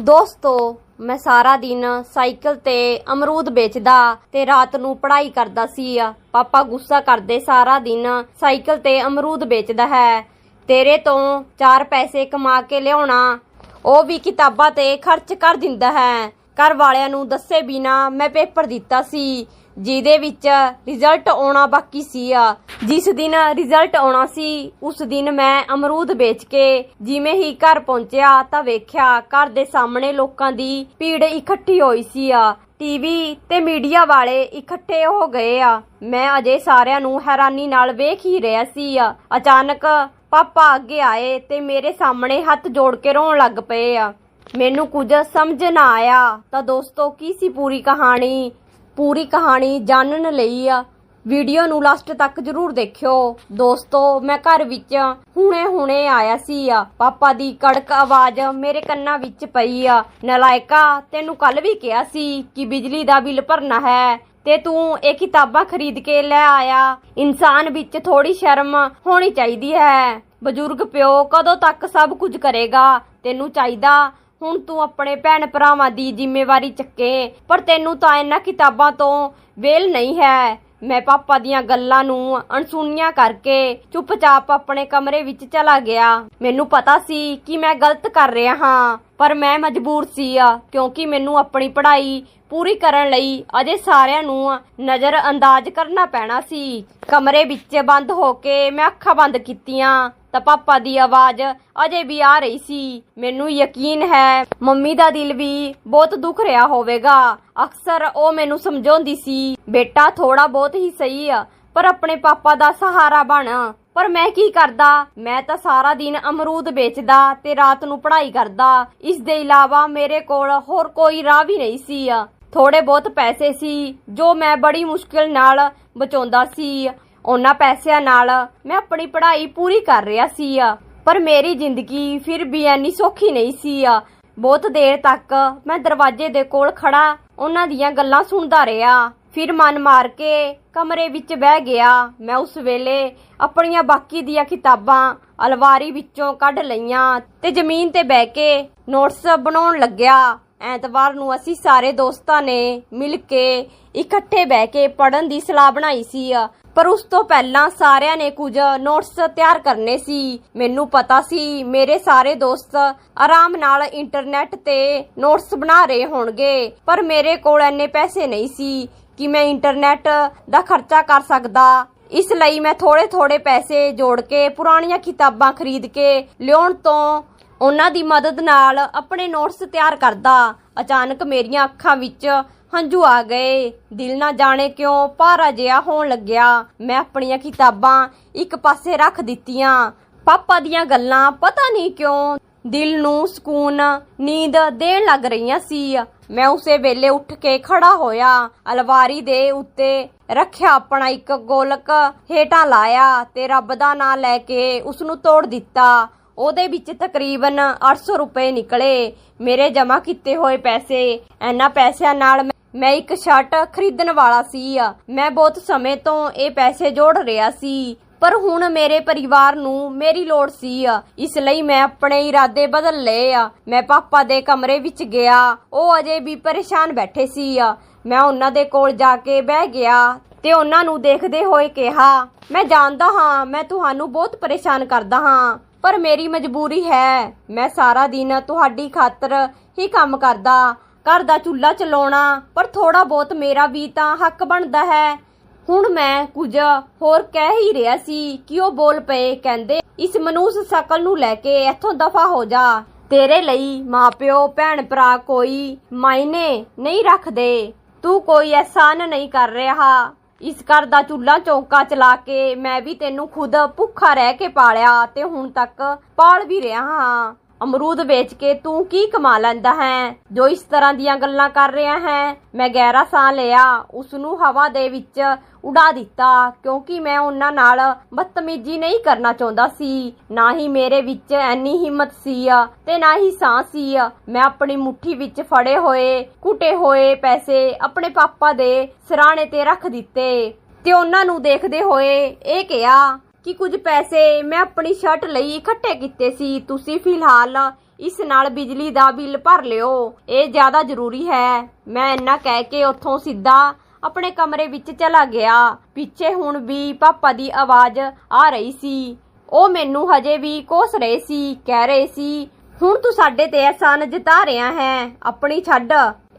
ਦੋਸਤੋ, ਮੈਂ ਸਾਰਾ ਦਿਨ ਸਾਈਕਲ ਤੇ ਅਮਰੂਦ ਵੇਚਦਾ ਤੇ ਰਾਤ ਨੂੰ ਪੜ੍ਹਾਈ ਕਰਦਾ ਸੀ। ਪਾਪਾ ਗੁੱਸਾ ਕਰਦੇ ਸਾਰਾ ਦਿਨ ਸਾਈਕਲ ਤੇ ਅਮਰੂਦ ਵੇਚਦਾ ਹੈ। ਤੇਰੇ ਤੋਂ ਚਾਰ ਪੈਸੇ ਕਮਾ ਕੇ ਲਿਆਉਣਾ, ਉਹ ਵੀ ਕਿਤਾਬਾਂ ਤੇ ਖਰਚ ਕਰ ਦਿੰਦਾ ਹੈ। ਘਰ ਵਾਲਿਆਂ ਨੂੰ ਦੱਸੇ ਬਿਨਾ ਮੈਂ ਪੇਪਰ ਦਿੱਤਾ ਸੀ। ਜਿਹਦੇ ਵਿੱਚ ਰਿਜ਼ਲਟ ਆਉਣਾ ਬਾਕੀ ਸੀ ਆ। ਜਿਸ ਦਿਨ ਰਿਜ਼ਲਟ ਆਉਣਾ ਸੀ, ਉਸ ਦਿਨ ਮੈਂ ਅਮਰੂਦ ਵੇਚ ਕੇ ਜਿਵੇਂ ਹੀ ਘਰ ਪਹੁੰਚਿਆ ਤਾਂ ਵੇਖਿਆ ਘਰ ਦੇ ਸਾਹਮਣੇ ਲੋਕਾਂ ਦੀ ਭੀੜ ਇਕੱਠੀ ਹੋਈ ਸੀ ਆ। ਟੀਵੀ ਤੇ ਮੀਡੀਆ ਵਾਲੇ ਇਕੱਠੇ ਹੋ ਗਏ ਆ। ਮੈਂ ਅਜੇ ਸਾਰਿਆਂ ਨੂੰ ਹੈਰਾਨੀ ਨਾਲ ਵੇਖ ਹੀ ਰਿਹਾ ਸੀ ਆ। ਅਚਾਨਕ ਪਾਪਾ ਅੱਗੇ ਆਏ ਤੇ ਮੇਰੇ ਸਾਹਮਣੇ ਹੱਥ ਜੋੜ ਕੇ ਰੋਣ ਲੱਗ ਪਏ ਆ। ਮੈਨੂੰ ਕੁਝ ਸਮਝ ਨਾ ਆਇਆ ਤਾਂ ਦੋਸਤੋ ਕੀ ਸੀ ਪੂਰੀ ਕਹਾਣੀ? ਪੂਰੀ ਕਹਾਣੀ ਜਾਣਨ ਲਈ ਆ। ਵੀਡੀਓ ਨੂੰ ਲਾਸਟ ਤੱਕ ਜਰੂਰ ਦੇਖਿਓ। ਦੋਸਤੋ, ਮੈਂ ਘਰ ਵਿੱਚ ਹੁਣੇ ਹੁਣੇ ਆਇਆ ਸੀ ਆ। ਪਾਪਾ ਦੀ ਕੜਕ ਆਵਾਜ਼ ਮੇਰੇ ਕੰਨਾਂ ਵਿੱਚ ਪਈ ਆ। ਨਲਾਇਕਾ, ਤੈਨੂੰ ਕੱਲ ਵੀ ਕਿਹਾ ਸੀ ਕਿ ਬਿਜਲੀ ਦਾ ਬਿੱਲ ਭਰਨਾ ਹੈ ਤੇ ਤੂੰ ਇਹ ਕਿਤਾਬਾਂ ਖਰੀਦ ਕੇ ਲੈ ਆਇਆ। ਇਨਸਾਨ ਵਿੱਚ ਥੋੜੀ ਸ਼ਰਮ ਹੋਣੀ ਚਾਹੀਦੀ ਹੈ। ਬਜ਼ੁਰਗ ਪਿਓ, ਕਦੋਂ ਤੱਕ ਸਭ ਕੁਝ ਕਰੇਗਾ? ਤੈਨੂੰ ਚਾਹੀਦਾ ਹੁਣ ਤੂੰ ਆਪਣੇ ਭੈਣ ਭਰਾਵਾਂ ਦੀ ਜ਼ਿੰਮੇਵਾਰੀ ਚੱਕੇ, ਪਰ ਤੈਨੂੰ ਤਾਂ ਇਹਨਾਂ ਕਿਤਾਬਾਂ ਤੋਂ ਵੇਲ ਨਹੀਂ ਹੈ। ਮੈਂ ਪਾਪਾ ਦੀਆਂ ਗੱਲਾਂ ਨੂੰ ਅਣਸੁਣੀਆਂ ਕਰਕੇ ਚੁੱਪਚਾਪ ਆਪਣੇ ਕਮਰੇ ਵਿੱਚ ਚਲਾ ਗਿਆ। ਮੈਨੂੰ ਪਤਾ ਸੀ ਕਿ ਮੈਂ ਗਲਤ ਕਰ ਰਿਹਾ ਹਾਂ। ਪਰ ਮੈਂ ਮਜਬੂਰ ਸੀ ਆ, ਕਿਉਂਕਿ ਮੈਨੂੰ ਆਪਣੀ ਪੜ੍ਹਾਈ ਪੂਰੀ ਕਰਨ ਲਈ ਅਜੇ ਸਾਰਿਆਂ ਨੂੰ ਨਜ਼ਰ ਅੰਦਾਜ਼ ਕਰਨਾ ਪੈਣਾ ਸੀ। ਕਮਰੇ ਵਿੱਚ ਬੰਦ ਹੋ ਕੇ ਮੈਂ ਅੱਖਾਂ ਬੰਦ ਕੀਤੀਆਂ, ਤਾਂ ਪਾਪਾ ਦੀ ਆਵਾਜ਼ ਅਜੇ ਵੀ ਆ ਰਹੀ ਸੀ। ਮੈਨੂੰ ਯਕੀਨ ਹੈ, ਮੰਮੀ ਦਾ ਦਿਲ ਵੀ ਬਹੁਤ ਦੁਖ ਰਿਹਾ ਹੋਵੇਗਾ। ਅਕਸਰ ਉਹ ਮੈਨੂੰ ਸਮਝਾਉਂਦੀ ਸੀ, ਬੇਟਾ ਥੋੜਾ ਬਹੁਤ ਹੀ ਸਹੀ ਆ, ਪਰ ਆਪਣੇ ਪਾਪਾ ਦਾ ਸਹਾਰਾ ਬਣ। ਪਰ ਮੈਂ ਕੀ ਕਰਦਾ? ਮੈਂ ਤਾਂ ਸਾਰਾ ਦਿਨ ਅਮਰੂਦ ਵੇਚਦਾ ਤੇ ਰਾਤ ਨੂੰ ਪੜ੍ਹਾਈ ਕਰਦਾ। ਇਸ ਦੇ ਇਲਾਵਾ ਮੇਰੇ ਕੋਲ ਹੋਰ ਕੋਈ ਰਾਹ ਵੀ ਨਹੀਂ ਸੀ। ਆ ਥੋੜੇ ਬਹੁਤ ਪੈਸੇ ਸੀ, ਜੋ ਮੈਂ ਬੜੀ ਮੁਸ਼ਕਿਲ ਨਾਲ ਬਚਾਉਂਦਾ ਸੀ। ਉਹਨਾਂ ਪੈਸਿਆਂ ਨਾਲ ਮੈਂ ਆਪਣੀ ਪੜ੍ਹਾਈ ਪੂਰੀ ਕਰ ਰਿਹਾ ਸੀ। ਆ ਪਰ ਮੇਰੀ ਜ਼ਿੰਦਗੀ ਫਿਰ ਵੀ ਐਨੀ ਸੌਖੀ ਨਹੀਂ ਸੀ। ਆ ਬਹੁਤ ਦੇਰ ਤੱਕ ਮੈਂ ਦਰਵਾਜ਼ੇ ਦੇ ਕੋਲ ਖੜਾ ਉਹਨਾਂ ਦੀਆਂ ਗੱਲਾਂ ਸੁਣਦਾ ਰਿਹਾ। ਫਿਰ ਮਨ ਮਾਰ ਕੇ ਕਮਰੇ ਵਿੱਚ ਬਹਿ ਗਿਆ। ਮੈਂ ਉਸ ਵੇਲੇ ਆਪਣੀਆਂ ਬਾਕੀ ਦੀਆਂ ਕਿਤਾਬਾਂ ਅਲਵਾਰੀ ਵਿੱਚੋਂ ਕੱਢ ਲਈਆਂ ਤੇ ਜ਼ਮੀਨ ਤੇ ਬਹਿ ਕੇ ਨੋਟਸ ਬਣਾਉਣ ਲੱਗਿਆ। ਐਤਵਾਰ ਨੂੰ ਅਸੀਂ ਸਾਰੇ ਦੋਸਤਾਂ ਨੇ ਮਿਲ ਕੇ ਇਕੱਠੇ ਬਹਿ ਕੇ ਪੜਨ ਦੀ ਸਲਾਹ ਬਣਾਈ ਸੀ। ਪਰ ਉਸ ਤੋਂ ਪਹਿਲਾਂ ਸਾਰਿਆਂ ਨੇ ਕੁਝ ਨੋਟਸ ਤਿਆਰ ਕਰਨੇ ਸੀ। ਮੈਨੂੰ ਪਤਾ ਸੀ ਮੇਰੇ ਸਾਰੇ ਦੋਸਤ ਆਰਾਮ ਨਾਲ ਇੰਟਰਨੈਟ ਤੇ ਨੋਟਸ ਬਣਾ ਰਹੇ ਹੋਣਗੇ, ਪਰ ਮੇਰੇ ਕੋਲ ਐਨੇ ਪੈਸੇ ਨਹੀਂ ਸੀ। ਕਿ ਮੈਂ ਇੰਟਰਨੈਟ ਦਾ ਖਰਚਾ ਕਰ ਸਕਦਾ। ਇਸ ਲਈ ਮੈਂ ਥੋੜੇ ਥੋੜੇ ਪੈਸੇ ਜੋੜ ਕੇ, ਪੁਰਾਣੀਆਂ ਕਿਤਾਬਾਂ ਖਰੀਦ ਕੇ ਲਿਆਉਣ ਤੋਂ ਉਹਨਾਂ ਦੀ ਮਦਦ ਨਾਲ ਆਪਣੇ ਨੋਟਸ ਤਿਆਰ ਕਰਦਾ। ਅਚਾਨਕ ਮੇਰੀਆਂ ਅੱਖਾਂ ਵਿੱਚ ਹੰਝੂ ਆ ਗਏ। ਦਿਲ ਨਾ ਜਾਣੇ ਕਿਉਂ ਭਾਰਾ ਜਿਹਾ ਹੋਣ ਲੱਗਿਆ। ਮੈਂ ਆਪਣੀਆਂ ਕਿਤਾਬਾਂ ਇੱਕ ਪਾਸੇ ਰੱਖ ਦਿੱਤੀਆਂ। ਪਾਪਾ ਦੀਆਂ ਗੱਲਾਂ ਪਤਾ ਨਹੀਂ ਕਿਉਂ ਦਿਲ ਨੂੰ ਸਕੂਨ, ਨੀਂਦ ਦੇਣ ਲੱਗ ਰਹੀਆਂ ਸੀ। ਮੈਂ ਉਸੇ ਵੇਲੇ ਉੱਠ ਕੇ ਖੜਾ ਹੋਇਆ ਅਲਵਾਰੀ ਦੇ ਉੱਤੇ ਰੱਖਿਆ ਆਪਣਾ ਇੱਕ ਗੋਲਕ ਹੇਠਾਂ ਲਾਇਆ ਤੇ ਰੱਬ ਦਾ ਨਾਂ ਲੈ ਕੇ ਉਸ ਨੂੰ ਤੋੜ ਦਿੱਤਾ। ਉਹਦੇ ਵਿੱਚ ਤਕਰੀਬਨ 800 ਰੁਪਏ ਨਿਕਲੇ। ਮੇਰੇ ਜਮ੍ਹਾਂ ਕੀਤੇ ਹੋਏ ਪੈਸੇ, ਇਹਨਾਂ ਪੈਸਿਆਂ ਨਾਲ ਮੈਂ ਇੱਕ ਸ਼ਰਟ ਖਰੀਦਣ ਵਾਲਾ ਸੀ। ਮੈਂ ਬਹੁਤ ਸਮੇਂ ਤੋਂ ਇਹ ਪੈਸੇ ਜੋੜ ਰਿਹਾ ਸੀ। ਪਰ ਹੁਣ ਮੇਰੇ ਪਰਿਵਾਰ ਨੂੰ ਮੇਰੀ ਲੋੜ ਸੀ ਆ। ਇਸ ਲਈ ਮੈਂ ਆਪਣੇ ਇਰਾਦੇ ਬਦਲ ਲਏ ਆ। ਮੈਂ ਪਾਪਾ ਦੇ ਕਮਰੇ ਵਿੱਚ ਗਿਆ। ਉਹ ਅਜੇ ਵੀ ਪਰੇਸ਼ਾਨ ਬੈਠੇ ਸੀ ਆ। ਮੈਂ ਉਹਨਾਂ ਦੇ ਕੋਲ ਜਾ ਕੇ ਬਹਿ ਗਿਆ ਤੇ ਉਹਨਾਂ ਨੂੰ ਦੇਖਦੇ ਹੋਏ ਕਿਹਾ, ਮੈਂ ਜਾਣਦਾ ਹਾਂ, ਮੈਂ ਤੁਹਾਨੂੰ ਬਹੁਤ ਪਰੇਸ਼ਾਨ ਕਰਦਾ ਹਾਂ, ਪਰ ਮੇਰੀ ਮਜਬੂਰੀ ਹੈ। ਮੈਂ ਸਾਰਾ ਦਿਨ ਤੁਹਾਡੀ ਖਾਤਰ ਹੀ ਕੰਮ ਕਰਦਾ। ਘਰ ਦਾ ਚੁੱਲ੍ਹਾ ਚਲਾਉਣਾ, ਪਰ ਥੋੜਾ ਬਹੁਤ ਮੇਰਾ ਵੀ ਤਾਂ ਹੱਕ ਬਣਦਾ ਹੈ। ਹੁਣ ਮੈਂ ਕੁਝ ਹੋਰ ਕਹਿ ਹੀ ਰਿਹਾ ਸੀ ਕਿ ਉਹ ਬੋਲ ਪਏ, ਕਹਿੰਦੇ, ਇਸ ਮਨੂਸ ਸ਼ਕਲ ਨੂੰ ਲੈ ਕੇ ਇੱਥੋਂ ਦਫਾ ਹੋ ਜਾ। ਤੇਰੇ ਲਈ ਮਾਪਿਓ ਭੈਣ ਭਰਾ ਕੋਈ ਮਾਇਨੇ ਨਹੀਂ ਰੱਖਦੇ। ਤੂੰ ਕੋਈ ਅਹਿਸਾਨ ਨਹੀਂ ਕਰ ਰਿਹਾ। ਇਸ ਘਰ ਦਾ ਚੁੱਲ੍ਹਾ ਚੌਂਕਾ ਚਲਾ ਕੇ ਮੈਂ ਵੀ ਤੈਨੂੰ ਖੁਦ ਭੁੱਖਾ ਰਹਿ ਕੇ ਪਾਲਿਆ ਤੇ ਹੁਣ ਤੱਕ ਪਾਲ ਵੀ ਰਿਹਾ ਹਾਂ। ਅਮਰੂਦ ਵੇਚ ਕੇ ਤੂੰ ਕੀ ਕਮਾ ਲੈਂਦਾ ਹੈ? ਜੋ ਇਸ ਤਰ੍ਹਾਂ ਦੀਆਂ ਗੱਲਾਂ ਕਰ ਰਿਹਾ ਹੈ, ਮੈਂ ਗਹਿਰਾ ਸਾਹ ਲਿਆ। ਉਸ ਨੂੰ ਹਵਾ ਦੇ ਵਿੱਚ ਉਡਾ ਦਿੱਤਾ, ਕਿਉਂਕਿ ਮੈਂ ਉਹਨਾਂ ਨਾਲ ਬਦਤਮੀਜ਼ੀ ਨਹੀਂ ਕਰਨਾ ਚਾਹੁੰਦਾ ਸੀ। ਨਾ ਹੀ ਮੇਰੇ ਵਿੱਚ ਐਨੀ ਹਿੰਮਤ ਸੀ ਤੇ ਨਾ ਹੀ ਸਾਹ ਸੀ। ਮੈਂ ਆਪਣੀ ਮੁਠੀ ਵਿੱਚ ਫੜੇ ਹੋਏ, ਕੁੱਟੇ ਹੋਏ ਪੈਸੇ ਆਪਣੇ ਪਾਪਾ ਦੇ ਸਿਰਾਣੇ ਤੇ ਰੱਖ ਦਿੱਤੇ। ਤੇ ਉਹਨਾਂ ਨੂੰ ਦੇਖਦੇ ਹੋਏ ਇਹ ਕਿਹਾ ਕਿ ਕੁਝ ਪੈਸੇ ਮੈਂ ਆਪਣੀ ਸ਼ਰਟ ਲਈ ਇਕੱਠੇ ਕੀਤੇ ਸੀ। ਤੁਸੀਂ ਫਿਲਹਾਲ ਇਸ ਨਾਲ ਬਿਜਲੀ ਦਾ ਬਿੱਲ ਭਰ ਲਿਓ। ਇਹ ਜ਼ਿਆਦਾ ਜ਼ਰੂਰੀ ਹੈ। ਮੈਂ ਇੰਨਾ ਕਹਿ ਕੇ ਉੱਥੋਂ ਸਿੱਧਾ ਆਪਣੇ ਕਮਰੇ ਵਿੱਚ ਚਲਾ ਗਿਆ। ਪਿੱਛੇ ਹੁਣ ਵੀ ਪਾਪਾ ਦੀ ਆਵਾਜ਼ ਆ ਰਹੀ ਸੀ। ਉਹ ਮੈਨੂੰ ਹਜੇ ਵੀ ਕੋਸ ਰਹੇ ਸੀ, ਕਹਿ ਰਹੇ ਸੀ, ਹੁਣ ਤੂੰ ਸਾਡੇ ਤੇ ਅਹਿਸਾਨ ਜਤਾ ਰਿਹਾ ਹੈ, ਆਪਣੀ ਛੱਡ।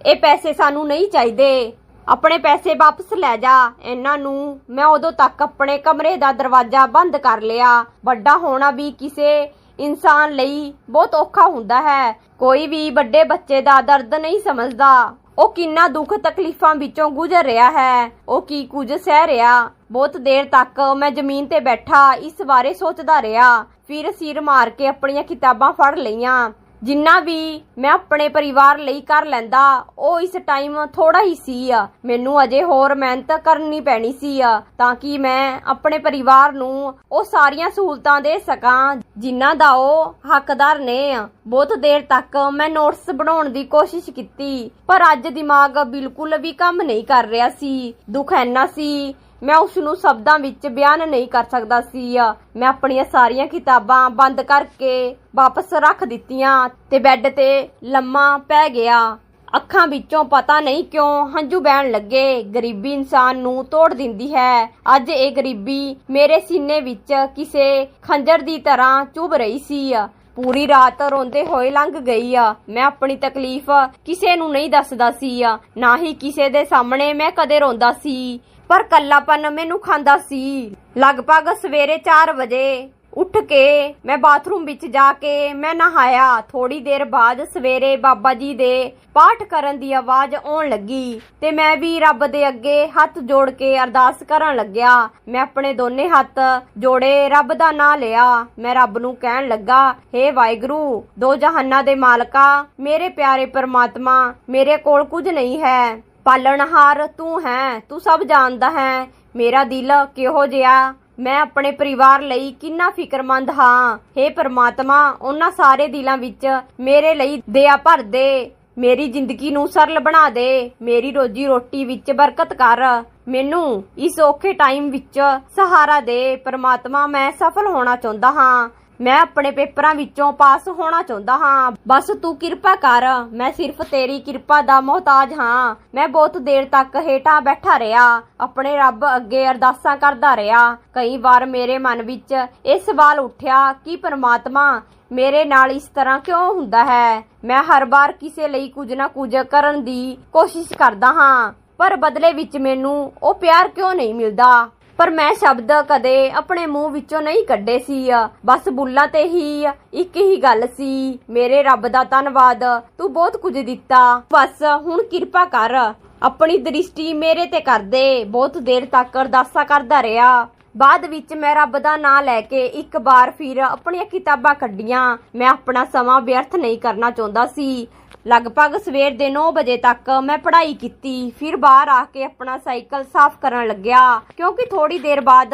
ਇਹ ਪੈਸੇ ਸਾਨੂੰ ਨਹੀਂ ਚਾਹੀਦੇ। ਆਪਣੇ ਪੈਸੇ ਵਾਪਸ ਲੈ ਜਾ। ਇਹਨਾਂ ਨੂੰ ਮੈਂ ਉਦੋਂ ਤੱਕ ਆਪਣੇ ਕਮਰੇ ਦਾ ਦਰਵਾਜ਼ਾ ਬੰਦ ਕਰ ਲਿਆ। ਵੱਡਾ ਹੋਣਾ ਵੀ ਕਿਸੇ ਇਨਸਾਨ ਲਈ ਬਹੁਤ ਔਖਾ ਹੁੰਦਾ ਹੈ। ਕੋਈ ਵੀ ਵੱਡੇ ਬੱਚੇ ਦਾ ਦਰਦ ਨਹੀਂ ਸਮਝਦਾ। ਉਹ ਕਿੰਨਾ ਦੁੱਖ ਤਕਲੀਫਾਂ ਵਿੱਚੋਂ ਗੁਜ਼ਰ ਰਿਹਾ ਹੈ। ਉਹ ਕੀ ਕੁਝ ਸਹਿ ਰਿਹਾ? ਬਹੁਤ ਦੇਰ ਤੱਕ ਮੈਂ ਜ਼ਮੀਨ ਤੇ ਬੈਠਾ, ਇਸ ਬਾਰੇ ਸੋਚਦਾ ਰਿਹਾ। ਫਿਰ ਸਿਰ ਮਾਰ ਕੇ ਆਪਣੀਆਂ ਕਿਤਾਬਾਂ ਫੜ ਲਈਆਂ। ਜਿੰਨਾ ਵੀ ਮੈਂ ਆਪਣੇ ਪਰਿਵਾਰ ਲਈ ਕਰ ਲੈਂਦਾ, ਉਹ ਇਸ ਟਾਈਮ ਥੋੜਾ ਹੀ ਸੀ ਆ। ਮੈਨੂੰ ਅਜੇ ਹੋਰ ਮਿਹਨਤ ਕਰਨੀ ਪੈਣੀ ਸੀ ਆ, ਤਾਂ ਕਿ ਮੈਂ ਆਪਣੇ ਪਰਿਵਾਰ ਨੂੰ ਉਹ ਸਾਰੀਆਂ ਸਹੂਲਤਾਂ ਦੇ ਸਕਾਂ ਜਿਨ੍ਹਾਂ ਦਾ ਉਹ ਹੱਕਦਾਰ ਨੇ ਬਹੁਤ ਦੇਰ ਤੱਕ ਮੈਂ ਨੋਟਸ ਬਣਾਉਣ ਦੀ ਕੋਸ਼ਿਸ਼ ਕੀਤੀ, ਪਰ ਅੱਜ ਦਿਮਾਗ ਬਿਲਕੁਲ ਵੀ ਕੰਮ ਨਹੀਂ ਕਰ ਰਿਹਾ ਸੀ। ਦੁੱਖ ਐਨਾ ਸੀ ਮੈਂ ਉਸ ਨੂੰ ਸ਼ਬਦਾਂ ਵਿੱਚ ਬਿਆਨ ਨਹੀਂ ਕਰ ਸਕਦਾ ਸੀ। ਮੈਂ ਆਪਣੀਆਂ ਸਾਰੀਆਂ ਕਿਤਾਬਾਂ ਬੰਦ ਕਰਕੇ ਵਾਪਸ ਰੱਖ ਦਿੱਤੀਆਂ ਤੇ ਬੈੱਡ ਤੇ ਲੰਮਾ ਪੈ ਗਿਆ। ਅੱਖਾਂ ਵਿੱਚੋਂ ਪਤਾ ਨਹੀਂ ਕਿਉਂ ਹੰਝੂ ਬਹਿਣ ਲੱਗੇ। ਗਰੀਬੀ ਇਨਸਾਨ ਨੂੰ ਤੋੜ ਦਿੰਦੀ ਹੈ। ਅੱਜ ਇਹ ਗਰੀਬੀ ਮੇਰੇ ਸੀਨੇ ਵਿੱਚ ਕਿਸੇ ਖੰਜਰ ਦੀ ਤਰ੍ਹਾਂ ਚੁਭ ਰਹੀ ਸੀ। ਪੂਰੀ ਰਾਤ ਰੋਂਦੇ ਹੋਏ ਲੰਘ ਗਈ। ਆ ਮੈਂ ਆਪਣੀ ਤਕਲੀਫ ਕਿਸੇ ਨੂੰ ਨਹੀਂ ਦੱਸਦਾ ਸੀ। ਆ ਨਾ ਹੀ ਕਿਸੇ ਦੇ ਸਾਹਮਣੇ ਮੈਂ ਕਦੇ ਰੋਂਦਾ ਸੀ। ਪਰ ਕੱਲਾਪਨ ਮੈਨੂੰ ਖਾਂਦਾ ਸੀ। ਲਗਭਗ ਸਵੇਰੇ 4 ਵਜੇ ਉੱਠ ਕੇ ਮੈਂ ਬਾਥਰੂਮ ਵਿੱਚ ਜਾ ਕੇ ਮੈਂ ਨਹਾਇਆ। ਥੋੜੀ ਦੇਰ ਬਾਅਦ ਸਵੇਰੇ ਬਾਬਾ ਜੀ ਦੇ ਪਾਠ ਕਰਨ ਦੀ ਆਵਾਜ਼ ਆਉਣ ਲੱਗੀ ਤੇ ਮੈਂ ਵੀ ਰੱਬ ਦੇ ਅੱਗੇ ਹੱਥ ਜੋੜ ਕੇ ਅਰਦਾਸ ਕਰਨ ਲੱਗਿਆ। ਮੈਂ ਆਪਣੇ ਦੋਨੇ ਹੱਥ ਜੋੜੇ ਰੱਬ ਦਾ ਨਾਂ ਲਿਆ। ਮੈਂ ਰੱਬ ਨੂੰ ਕਹਿਣ ਲੱਗਾ, ਹੇ ਵਾਹਿਗੁਰੂ, ਦੋ ਜਹਾਨਾਂ ਦੇ ਮਾਲਕਾ, ਮੇਰੇ ਪਿਆਰੇ ਪਰਮਾਤਮਾ, ਮੇਰੇ ਕੋਲ ਕੁਝ ਨਹੀਂ ਹੈ। ਪਾਲਣਹਾਰ ਤੂੰ ਹੈ, ਤੂੰ ਸਭ ਜਾਣਦਾ ਹੈ। ਮੇਰਾ ਦਿਲ ਕਿਹੋ ਜਿਹਾ? ਮੈਂ ਆਪਣੇ ਪਰਿਵਾਰ ਲਈ ਕਿੰਨਾ ਫਿਕਰਮੰਦ ਹਾਂ। हे ਪ੍ਰਮਾਤਮਾ, ਉਹਨਾਂ ਸਾਰੇ ਦਿਲਾਂ ਵਿੱਚ ਮੇਰੇ ਲਈ ਦਇਆ ਭਰ ਦੇ। ਮੇਰੀ ਜ਼ਿੰਦਗੀ ਨੂੰ ਸਰਲ ਬਣਾ ਦੇ। ਮੇਰੀ ਰੋਜੀ ਰੋਟੀ ਵਿੱਚ ਬਰਕਤ ਕਰ। ਮੈਨੂੰ ਇਸ ਔਖੇ ਟਾਈਮ ਵਿੱਚ ਸਹਾਰਾ ਦੇ। ਪ੍ਰਮਾਤਮਾ, ਮੈਂ ਸਫਲ ਹੋਣਾ ਚਾਹੁੰਦਾ ਹਾਂ। ਮੈਂ ਆਪਣੇ ਪੇਪਰਾਂ ਵਿੱਚੋਂ ਪਾਸ ਹੋਣਾ ਚਾਹੁੰਦਾ ਹਾਂ। ਬਸ ਤੂੰ ਕਿਰਪਾ ਕਰ। ਮੈਂ ਸਿਰਫ ਤੇਰੀ ਕਿਰਪਾ ਦਾ ਮੁਹਤਾਜ ਹਾਂ। ਮੈਂ ਬਹੁਤ ਦੇਰ ਤੱਕ ਹੇਠਾਂ ਬੈਠਾ ਰਿਹਾ। ਆਪਣੇ ਰੱਬ ਅੱਗੇ ਅਰਦਾਸਾਂ ਕਰਦਾ ਰਿਹਾ। ਕਈ ਵਾਰ ਮੇਰੇ ਮਨ ਵਿੱਚ ਇਹ ਸਵਾਲ ਉੱਠਿਆ ਕਿ ਪਰਮਾਤਮਾ, ਮੇਰੇ ਨਾਲ ਇਸ ਤਰ੍ਹਾਂ ਕਿਉਂ ਹੁੰਦਾ ਹੈ? ਮੈਂ ਹਰ ਵਾਰ ਕਿਸੇ ਲਈ ਕੁਝ ਨਾ ਕੁਝ ਕਰਨ ਦੀ ਕੋਸ਼ਿਸ਼ ਕਰਦਾ ਹਾਂ। ਪਰ ਬਦਲੇ ਵਿੱਚ ਮੈਨੂੰ ਉਹ ਪਿਆਰ ਕਿਉਂ ਨਹੀਂ ਮਿਲਦਾ? ਪਰ ਮੈਂ ਸ਼ਬਦ ਕਦੇ ਆਪਣੇ ਮੂੰਹ ਵਿੱਚੋਂ ਨਹੀਂ ਕੱਢੇ ਸੀ ਬਸ ਬੁੱਲਾਂ ਤੇ ਹੀ ਇੱਕ ਹੀ ਗੱਲ ਸੀ, ਮੇਰੇ ਰੱਬ ਦਾ ਧੰਨਵਾਦ, ਤੂੰ ਬਹੁਤ ਕੁਝ ਦਿੱਤਾ। ਬਸ ਹੁਣ ਕਿਰਪਾ ਕਰ। ਆਪਣੀ ਦ੍ਰਿਸ਼ਟੀ ਮੇਰੇ ਤੇ ਕਰ ਦੇ। ਬਹੁਤ ਦੇਰ ਤੱਕ ਅਰਦਾਸਾਂ ਕਰਦਾ ਰਿਹਾ। ਬਾਅਦ ਵਿੱਚ ਮੈਂ ਰੱਬ ਦਾ ਨਾਮ ਲੈ ਕੇ ਇੱਕ ਵਾਰ ਫਿਰ ਆਪਣੀਆਂ ਕਿਤਾਬਾਂ ਕੱਢੀਆਂ। ਮੈਂ ਆਪਣਾ ਸਮਾਂ ਵਿਅਰਥ ਨਹੀਂ ਕਰਨਾ ਚਾਹੁੰਦਾ ਸੀ। ਲਗਭਗ ਸਵੇਰ ਦੇ 9 ਵਜੇ ਤੱਕ ਮੈਂ ਪੜ੍ਹਾਈ ਕੀਤੀ। ਫਿਰ ਬਾਹਰ ਆ ਕੇ ਆਪਣਾ ਸਾਈਕਲ ਸਾਫ਼ ਕਰਨ ਲੱਗਿਆ। ਕਿਉਂਕਿ ਥੋੜੀ ਦੇਰ ਬਾਅਦ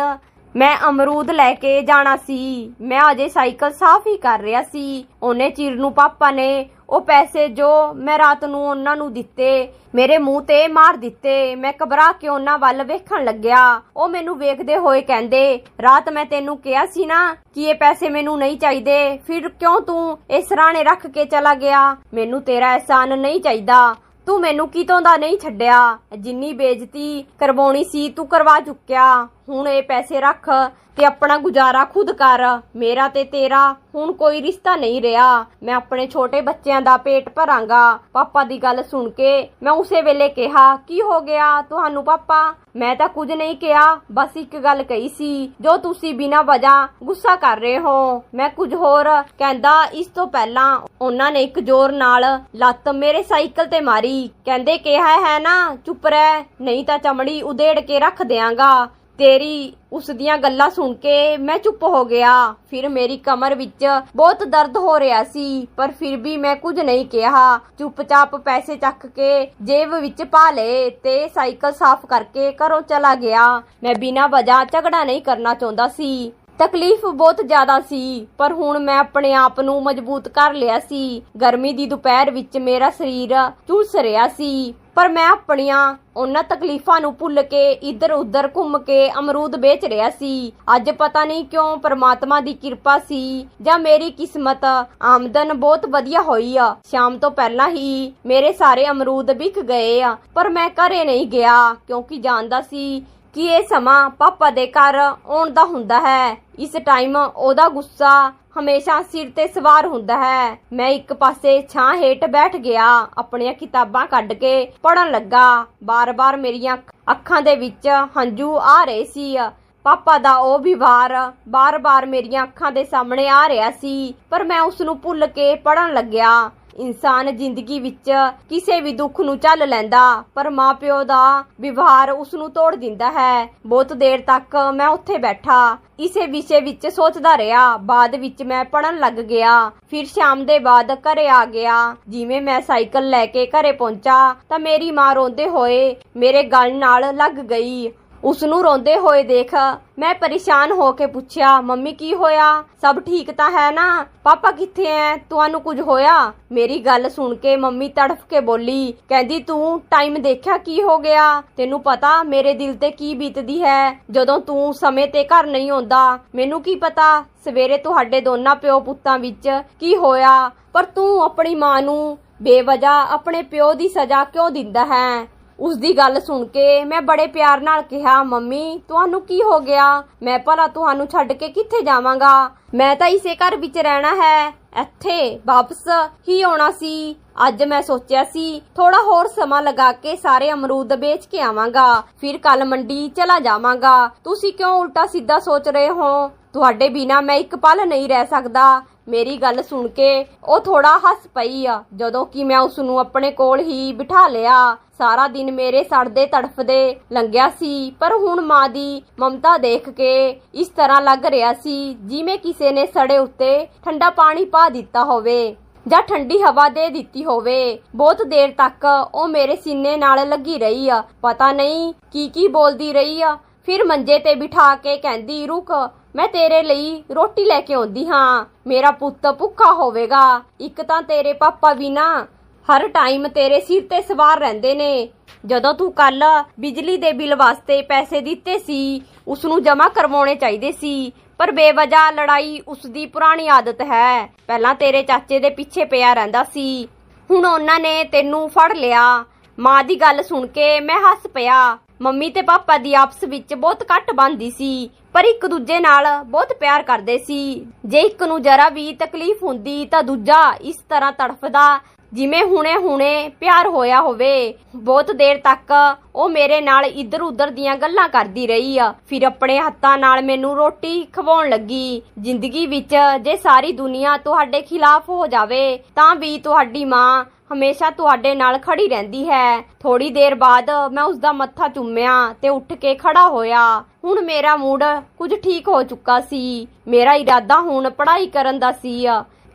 ਮੈਂ ਅਮਰੂਦ ਲੈ ਕੇ ਜਾਣਾ ਸੀ। ਮੈਂ ਅਜੇ ਸਾਈਕਲ ਸਾਫ਼ ਹੀ ਕਰ ਰਿਹਾ ਸੀ। ਉਹਨੇ ਚਿਰ ਨੂੰ ਪਾਪਾ ਨੇ ਉਹ ਪੈਸੇ ਜੋ ਮੈਂ ਰਾਤ ਨੂੰ ਉਹਨਾਂ ਨੂੰ ਦਿੱਤੇ, ਮੇਰੇ ਮੂੰਹ ਤੇ ਮਾਰ ਦਿੱਤੇ, ਮੈਂ ਘਬਰਾ ਕੇ ਉਹਨਾਂ ਵੱਲ ਵੇਖਣ ਲੱਗਿਆ। ਉਹ ਮੈਨੂੰ ਵੇਖਦੇ ਹੋਏ ਕਹਿੰਦੇ, ਰਾਤ ਮੈਂ ਤੈਨੂੰ ਕਿਹਾ ਸੀ ਨਾ ਕਿ ਇਹ ਪੈਸੇ ਮੈਨੂੰ ਨਹੀਂ ਚਾਹੀਦੇ, ਫਿਰ ਕਿਉਂ ਤੂੰ ਇਹ ਸਰਾਣੇ ਰੱਖ ਕੇ ਚਲਾ ਗਿਆ? ਮੈਨੂੰ ਤੇਰਾ ਅਹਿਸਾਨ ਨਹੀਂ ਚਾਹੀਦਾ। ਤੂੰ ਮੈਨੂੰ ਕਿਤੋਂ ਦਾ ਨਹੀਂ ਛੱਡਿਆ? ਜਿੰਨੀ ਬੇਇੱਜ਼ਤੀ ਕਰਵਾਉਣੀ ਸੀ ਤੂੰ ਕਰਵਾ ਚੁੱਕਿਆ। ਹੁਣ ਇਹ ਪੈਸੇ ਰੱਖ ਤੇ ਆਪਣਾ ਗੁਜ਼ਾਰਾ ਖੁਦ ਕਰ। ਮੇਰਾ ਤੇ ਤੇਰਾ ਹੁਣ ਕੋਈ ਰਿਸ਼ਤਾ ਨਹੀਂ ਰਿਹਾ। ਮੈਂ ਆਪਣੇ ਛੋਟੇ ਬੱਚਿਆਂ ਦਾ ਪੇਟ ਭਰਾਂਗਾ। ਪਾਪਾ ਦੀ ਗੱਲ ਸੁਣ ਕੇ ਮੈਂ ਉਸੇ ਵੇਲੇ ਕਿਹਾ, ਕੀ ਹੋ ਗਿਆ ਤੁਹਾਨੂੰ ਪਾਪਾ? ਮੈਂ ਤਾਂ ਕੁਝ ਨਹੀਂ ਕਿਹਾ, ਬਸ ਇੱਕ ਗੱਲ ਕਹੀ ਸੀ, ਜੋ ਤੁਸੀਂ ਬਿਨਾਂ ਵਜ੍ਹਾ ਗੁੱਸਾ ਕਰ ਰਹੇ ਹੋ। ਮੈਂ ਕੁਝ ਹੋਰ ਕਹਿੰਦਾ, ਇਸ ਤੋਂ ਪਹਿਲਾਂ ਉਹਨਾਂ ਨੇ ਇੱਕ ਜ਼ੋਰ ਨਾਲ ਲੱਤ ਮੇਰੇ ਸਾਈਕਲ ਤੇ ਮਾਰੀ। ਕਹਿੰਦੇ, ਕਿਹਾ ਹੈ ਨਾ, ਚੁੱਪ ਰਹਿ, ਨਹੀਂ ਤਾਂ ਚਮੜੀ ਉਦੇੜ ਕੇ ਰੱਖ ਦਿਆਂਗਾ। ਤੇਰੀ ਉਸ ਦੀਆਂ ਗੱਲਾਂ ਸੁਣ ਕੇ ਮੈਂ ਚੁੱਪ ਹੋ ਗਿਆ। ਫਿਰ ਮੇਰੀ ਕਮਰ ਵਿੱਚ ਬਹੁਤ ਦਰਦ ਹੋ ਰਿਹਾ ਸੀ, ਪਰ ਫਿਰ ਵੀ ਮੈਂ ਕੁਝ ਨਹੀਂ ਕਿਹਾ। ਚੁੱਪਚਾਪ ਪੈਸੇ ਚੱਕ ਕੇ ਜੇਬ ਵਿੱਚ ਪਾ ਲਏ ਤੇ ਸਾਈਕਲ ਸਾਫ਼ ਕਰਕੇ ਘਰੋਂ ਚਲਾ ਗਿਆ। ਮੈਂ ਬਿਨਾਂ ਵਜ੍ਹਾ ਝਗੜਾ ਨਹੀਂ ਕਰਨਾ ਚਾਹੁੰਦਾ ਸੀ। ਤਕਲੀਫ ਬਹੁਤ ਜ਼ਿਆਦਾ ਸੀ, ਪਰ ਹੁਣ ਮੈਂ ਆਪਣੇ ਆਪ ਨੂੰ ਮਜ਼ਬੂਤ ਕਰ ਲਿਆ ਸੀ। ਗਰਮੀ ਦੀ ਦੁਪਹਿਰ ਵਿੱਚ ਮੇਰਾ ਸਰੀਰ ਝੁਲਸ ਰਿਹਾ ਸੀ। ਪਰ ਮੈਂ ਆਪਣੀਆਂ ਉਹਨਾਂ ਤਕਲੀਫਾਂ ਨੂੰ ਭੁੱਲ ਕੇ ਇੱਧਰ ਉੱਧਰ ਘੁੰਮ ਕੇ ਅਮਰੂਦ ਵੇਚ ਰਿਹਾ ਸੀ। ਅੱਜ ਪਤਾ ਨਹੀਂ ਕਿਉਂ ਪ੍ਰਮਾਤਮਾ ਦੀ ਕਿਰਪਾ ਸੀ ਜਾਂ ਮੇਰੀ ਕਿਸਮਤ ਆਮਦਨ ਬਹੁਤ ਵਧੀਆ ਹੋਈ ਆ। ਸ਼ਾਮ ਤੋਂ ਪਹਿਲਾਂ ਹੀ ਮੇਰੇ ਸਾਰੇ ਅਮਰੂਦ ਵਿਕ ਗਏ ਆ, ਪਰ ਮੈਂ ਘਰੇ ਨਹੀਂ ਗਿਆ ਕਿਉਂਕਿ ਜਾਣਦਾ ਸੀ ਕਿ ਇਹ ਸਮਾਂ ਪਾਪਾ ਦੇ ਘਰ ਆਉਣ ਦਾ ਹੁੰਦਾ ਹੈ। ਇਸ ਟਾਈਮ ਉਹਦਾ ਗੁੱਸਾ ਹਮੇਸ਼ਾ ਸਿਰ ਤੇ ਸਵਾਰ ਹੁੰਦਾ ਹੈ। ਮੈਂ ਇੱਕ ਪਾਸੇ ਛਾਂ ਹੇਠ ਬੈਠ ਗਿਆ, ਆਪਣੀਆਂ ਕਿਤਾਬਾਂ ਕੱਢ ਕੇ ਪੜਨ ਲੱਗਾ। ਬਾਰ-ਬਾਰ ਮੇਰੀਆਂ ਅੱਖਾਂ ਦੇ ਵਿੱਚ ਹੰਝੂ ਆ ਰਹੇ ਸੀ। ਪਾਪਾ ਦਾ ਉਹ ਵਿਵਹਾਰ ਬਾਰ-ਬਾਰ ਮੇਰੀਆਂ ਅੱਖਾਂ ਦੇ ਸਾਹਮਣੇ ਆ ਰਿਹਾ ਸੀ, ਪਰ ਮੈਂ ਉਸ ਨੂੰ ਭੁੱਲ ਕੇ ਪੜਨ ਲੱਗਿਆ। ਇਨਸਾਨ ਜ਼ਿੰਦਗੀ ਵਿੱਚ ਕਿਸੇ ਵੀ ਦੁੱਖ ਨੂੰ ਝੱਲ ਲੈਂਦਾ, ਪਰ ਮਾਪਿਓ ਦਾ ਵਿਵਹਾਰ ਉਸ ਨੂੰ ਤੋੜ ਦਿੰਦਾ ਹੈ। ਬਹੁਤ ਦੇਰ ਤੱਕ ਮੈਂ ਉੱਥੇ ਬੈਠਾ। ਇਸੇ ਵਿਸ਼ੇ ਵਿੱਚ ਸੋਚਦਾ ਰਿਹਾ। ਬਾਅਦ ਵਿੱਚ ਮੈਂ ਪੜਨ ਲੱਗ ਗਿਆ। ਫਿਰ ਸ਼ਾਮ ਦੇ ਬਾਅਦ ਘਰੇ ਆ ਗਿਆ। ਜਿਵੇਂ ਮੈਂ ਸਾਈਕਲ ਲੈ ਕੇ ਘਰੇ ਪਹੁੰਚਾ, ਤਾਂ ਮੇਰੀ ਮਾਂ ਰੋਂਦੇ ਹੋਏ ਮੇਰੇ ਗਲ ਨਾਲ ਲੱਗ ਗਈ। ਉਸ ਨੂੰ ਰੋਂਦੇ ਹੋਏ ਦੇਖ ਮੈਂ ਪਰੇਸ਼ਾਨ ਹੋ ਕੇ ਪੁੱਛਿਆ, ਮੰਮੀ ਕੀ ਹੋਇਆ? ਸਭ ਠੀਕ ਤਾਂ ਹੈ ਨਾ? ਪਾਪਾ ਕਿੱਥੇ ਐ? ਤੁਹਾਨੂੰ ਕੁਝ ਹੋਇਆ? ਮੇਰੀ ਗੱਲ ਸੁਣ ਕੇ ਮੰਮੀ ਤੜਫ ਕੇ ਬੋਲੀ, ਕਹਿੰਦੀ ਤੂੰ ਟਾਈਮ ਦੇਖਿਆ ਕੀ ਹੋ ਗਿਆ? ਤੈਨੂੰ ਪਤਾ ਮੇਰੇ ਦਿਲ ਤੇ ਕੀ ਬੀਤਦੀ ਹੈ? ਜਦੋਂ ਤੂੰ ਸਮੇਂ ਤੇ ਘਰ ਨਹੀਂ ਆਉਂਦਾ, ਮੈਨੂੰ ਕੀ ਪਤਾ? ਸਵੇਰੇ ਤੁਹਾਡੇ ਦੋਨਾਂ ਪਿਓ ਪੁੱਤਾਂ ਵਿੱਚ ਕੀ ਹੋਇਆ? ਪਰ ਤੂੰ ਆਪਣੀ ਮਾਂ ਨੂੰ ਬੇਵਜ੍ਹਾ ਆਪਣੇ ਪਿਓ ਦੀ ਸਜ਼ਾ ਕਿਉਂ ਦਿੰਦਾ ਹੈ? ਉਸ ਦੀ ਗੱਲ ਸੁਣ ਕੇ ਮੈਂ ਬੜੇ ਪਿਆਰ ਨਾਲ ਕਿਹਾ, ਮੰਮੀ, ਤੁਹਾਨੂੰ ਕੀ ਹੋ ਗਿਆ? ਮੈਂ ਭਲਾ ਤੁਹਾਨੂੰ ਛੱਡ ਕੇ ਕਿੱਥੇ ਜਾਵਾਂਗਾ? ਮੈਂ ਤਾਂ ਇਸੇ ਘਰ ਵਿੱਚ ਰਹਿਣਾ ਹੈ। ਇੱਥੇ ਵਾਪਸ ਹੀ ਆਉਣਾ ਸੀ। ਅੱਜ ਮੈਂ ਸੋਚਿਆ ਸੀ ਥੋੜਾ ਹੋਰ ਸਮਾਂ ਲਗਾ ਕੇ ਸਾਰੇ ਅਮਰੂਦ ਵੇਚ ਕੇ ਆਵਾਂਗਾ। ਫਿਰ ਕੱਲ ਮੰਡੀ ਚਲਾ ਜਾਵਾਂਗਾ। ਤੁਸੀਂ ਕਿਉਂ ਉਲਟਾ ਸਿੱਧਾ ਸੋਚ ਰਹੇ ਹੋ? ਤੁਹਾਡੇ ਬਿਨਾ ਮੈਂ ਇੱਕ ਪਲ ਨਹੀਂ ਰਹਿ ਸਕਦਾ। ਮੇਰੀ ਗੱਲ ਸੁਣ ਕੇ ਉਹ ਥੋੜਾ ਹੱਸ ਪਈ ਆ, ਜਦੋਂ ਕਿ ਮੈਂ ਉਸ ਨੂੰ ਆਪਣੇ ਕੋਲ ਹੀ ਬਿਠਾ ਲਿਆ। ਸਾਰਾ ਦਿਨ ਮੇਰੇ ਸੜਦੇ ਤੜਫਦੇ ਲੰਘਿਆ ਸੀ, ਪਰ ਹੁਣ ਮਾਂ ਦੀ ਮਮਤਾ ਦੇਖ ਕੇ ਇਸ ਤਰ੍ਹਾਂ ਲੱਗ ਰਿਹਾ ਸੀ, ਜਿਵੇਂ ਕਿਸੇ ਨੇ ਸੜੇ ਉੱਤੇ ਠੰਡਾ ਪਾਣੀ ਪਾ ਦਿੱਤਾ ਹੋਵੇ ਜਾਂ ਠੰਡੀ ਹਵਾ ਦੇ ਦਿੱਤੀ ਹੋਵੇ। ਬਹੁਤ ਦੇਰ ਤੱਕ ਉਹ ਮੇਰੇ ਸੀਨੇ ਨਾਲ ਲੱਗੀ ਰਹੀ ਆ। ਪਤਾ ਨਹੀਂ ਕੀ ਕੀ ਬੋਲਦੀ ਰਹੀ ਆ। ਫਿਰ ਮੰਜੇ ਤੇ ਬਿਠਾ ਕੇ ਕਹਿੰਦੀ, ਰੁਕ ਮੈਂ ਤੇਰੇ ਲਈ ਰੋਟੀ ਲੈ ਕੇ ਆਉਂਦੀ ਹਾਂ। ਮੇਰਾ ਪੁੱਤ ਭੁੱਖਾ ਹੋਵੇਗਾ। ਇੱਕ ਤਾਂ ਤੇਰੇ ਪਾਪਾ ਵੀ ਨਾ ਹਰ ਟਾਈਮ ਤੇਰੇ ਸਿਰ ਤੇ ਸਵਾਰ ਰਹਿੰਦੇ ਨੇ। ਜਦੋਂ ਤੂੰ ਕੱਲ ਬਿਜਲੀ ਦੇ ਬਿੱਲ ਵਾਸਤੇ ਪੈਸੇ ਦਿੱਤੇ ਸੀ ਉਸ ਨੂੰ ਜਮ੍ਹਾਂ ਕਰਵਾਉਣੇ ਚਾਹੀਦੇ ਸੀ, ਪਰ ਬੇਵਜ੍ਹਾ ਲੜਾਈ ਉਸ ਦੀ ਪੁਰਾਣੀ ਆਦਤ ਹੈ। ਪਹਿਲਾਂ ਤੇਰੇ ਚਾਚੇ ਦੇ ਪਿੱਛੇ ਪਿਆ ਰਹਿੰਦਾ ਸੀ। ਹੁਣ ਉਹਨਾਂ ਨੇ ਤੈਨੂੰ ਫੜ ਲਿਆ। ਮਾਂ ਦੀ ਗੱਲ ਸੁਣ ਕੇ ਮੈਂ ਹੱਸ ਪਿਆ। ਮੰਮੀ ਤੇ ਪਾਪਾ ਦੀ ਆਪਸ ਵਿੱਚ ਬਹੁਤ ਘੱਟ ਬਣਦੀ ਸੀ, ਪਰ ਇੱਕ ਦੂਜੇ ਨਾਲ ਬਹੁਤ ਪਿਆਰ ਕਰਦੇ ਸੀ। ਜੇ ਇੱਕ ਨੂੰ ਜਰਾ ਵੀ ਤਕਲੀਫ ਹੁੰਦੀ ਤਾਂ ਦੂਜਾ ਇਸ ਤਰ੍ਹਾਂ ਤੜਫਦਾ ਜਿਵੇਂ ਹੁਣੇ-ਹੁਣੇ ਪਿਆਰ ਹੋਇਆ ਹੋਵੇ, ਬਹੁਤ ਦੇਰ ਤੱਕ ਉਹ ਮੇਰੇ ਨਾਲ ਇੱਧਰ ਉੱਧਰ ਦੀਆਂ ਗੱਲਾਂ ਕਰਦੀ ਰਹੀ ਆ। ਫਿਰ ਆਪਣੇ ਹੱਥਾਂ ਨਾਲ ਮੈਨੂੰ ਰੋਟੀ ਖਵਾਉਣ ਲੱਗੀ। ਜ਼ਿੰਦਗੀ ਵਿੱਚ ਜੇ ਸਾਰੀ ਦੁਨੀਆ ਤੁਹਾਡੇ ਖਿਲਾਫ ਹੋ ਜਾਵੇ, ਤਾਂ ਵੀ ਤੁਹਾਡੀ ਮਾਂ ਹਮੇਸ਼ਾ ਤੁਹਾਡੇ ਨਾਲ ਖੜੀ ਰਹਿੰਦੀ ਹੈ। ਥੋੜੀ ਦੇਰ ਬਾਅਦ ਮੈਂ ਉਸ ਦਾ ਮੱਥਾ ਚੁੰਮਿਆ ਤੇ ਉੱਠ ਕੇ ਖੜਾ ਹੋਇਆ। ਹੁਣ ਮੇਰਾ ਮੂਡ ਕੁਝ ਠੀਕ ਹੋ ਚੁੱਕਾ ਸੀ। ਮੇਰਾ ਇਰਾਦਾ ਹੁਣ ਪੜ੍ਹਾਈ ਕਰਨ ਦਾ ਸੀ।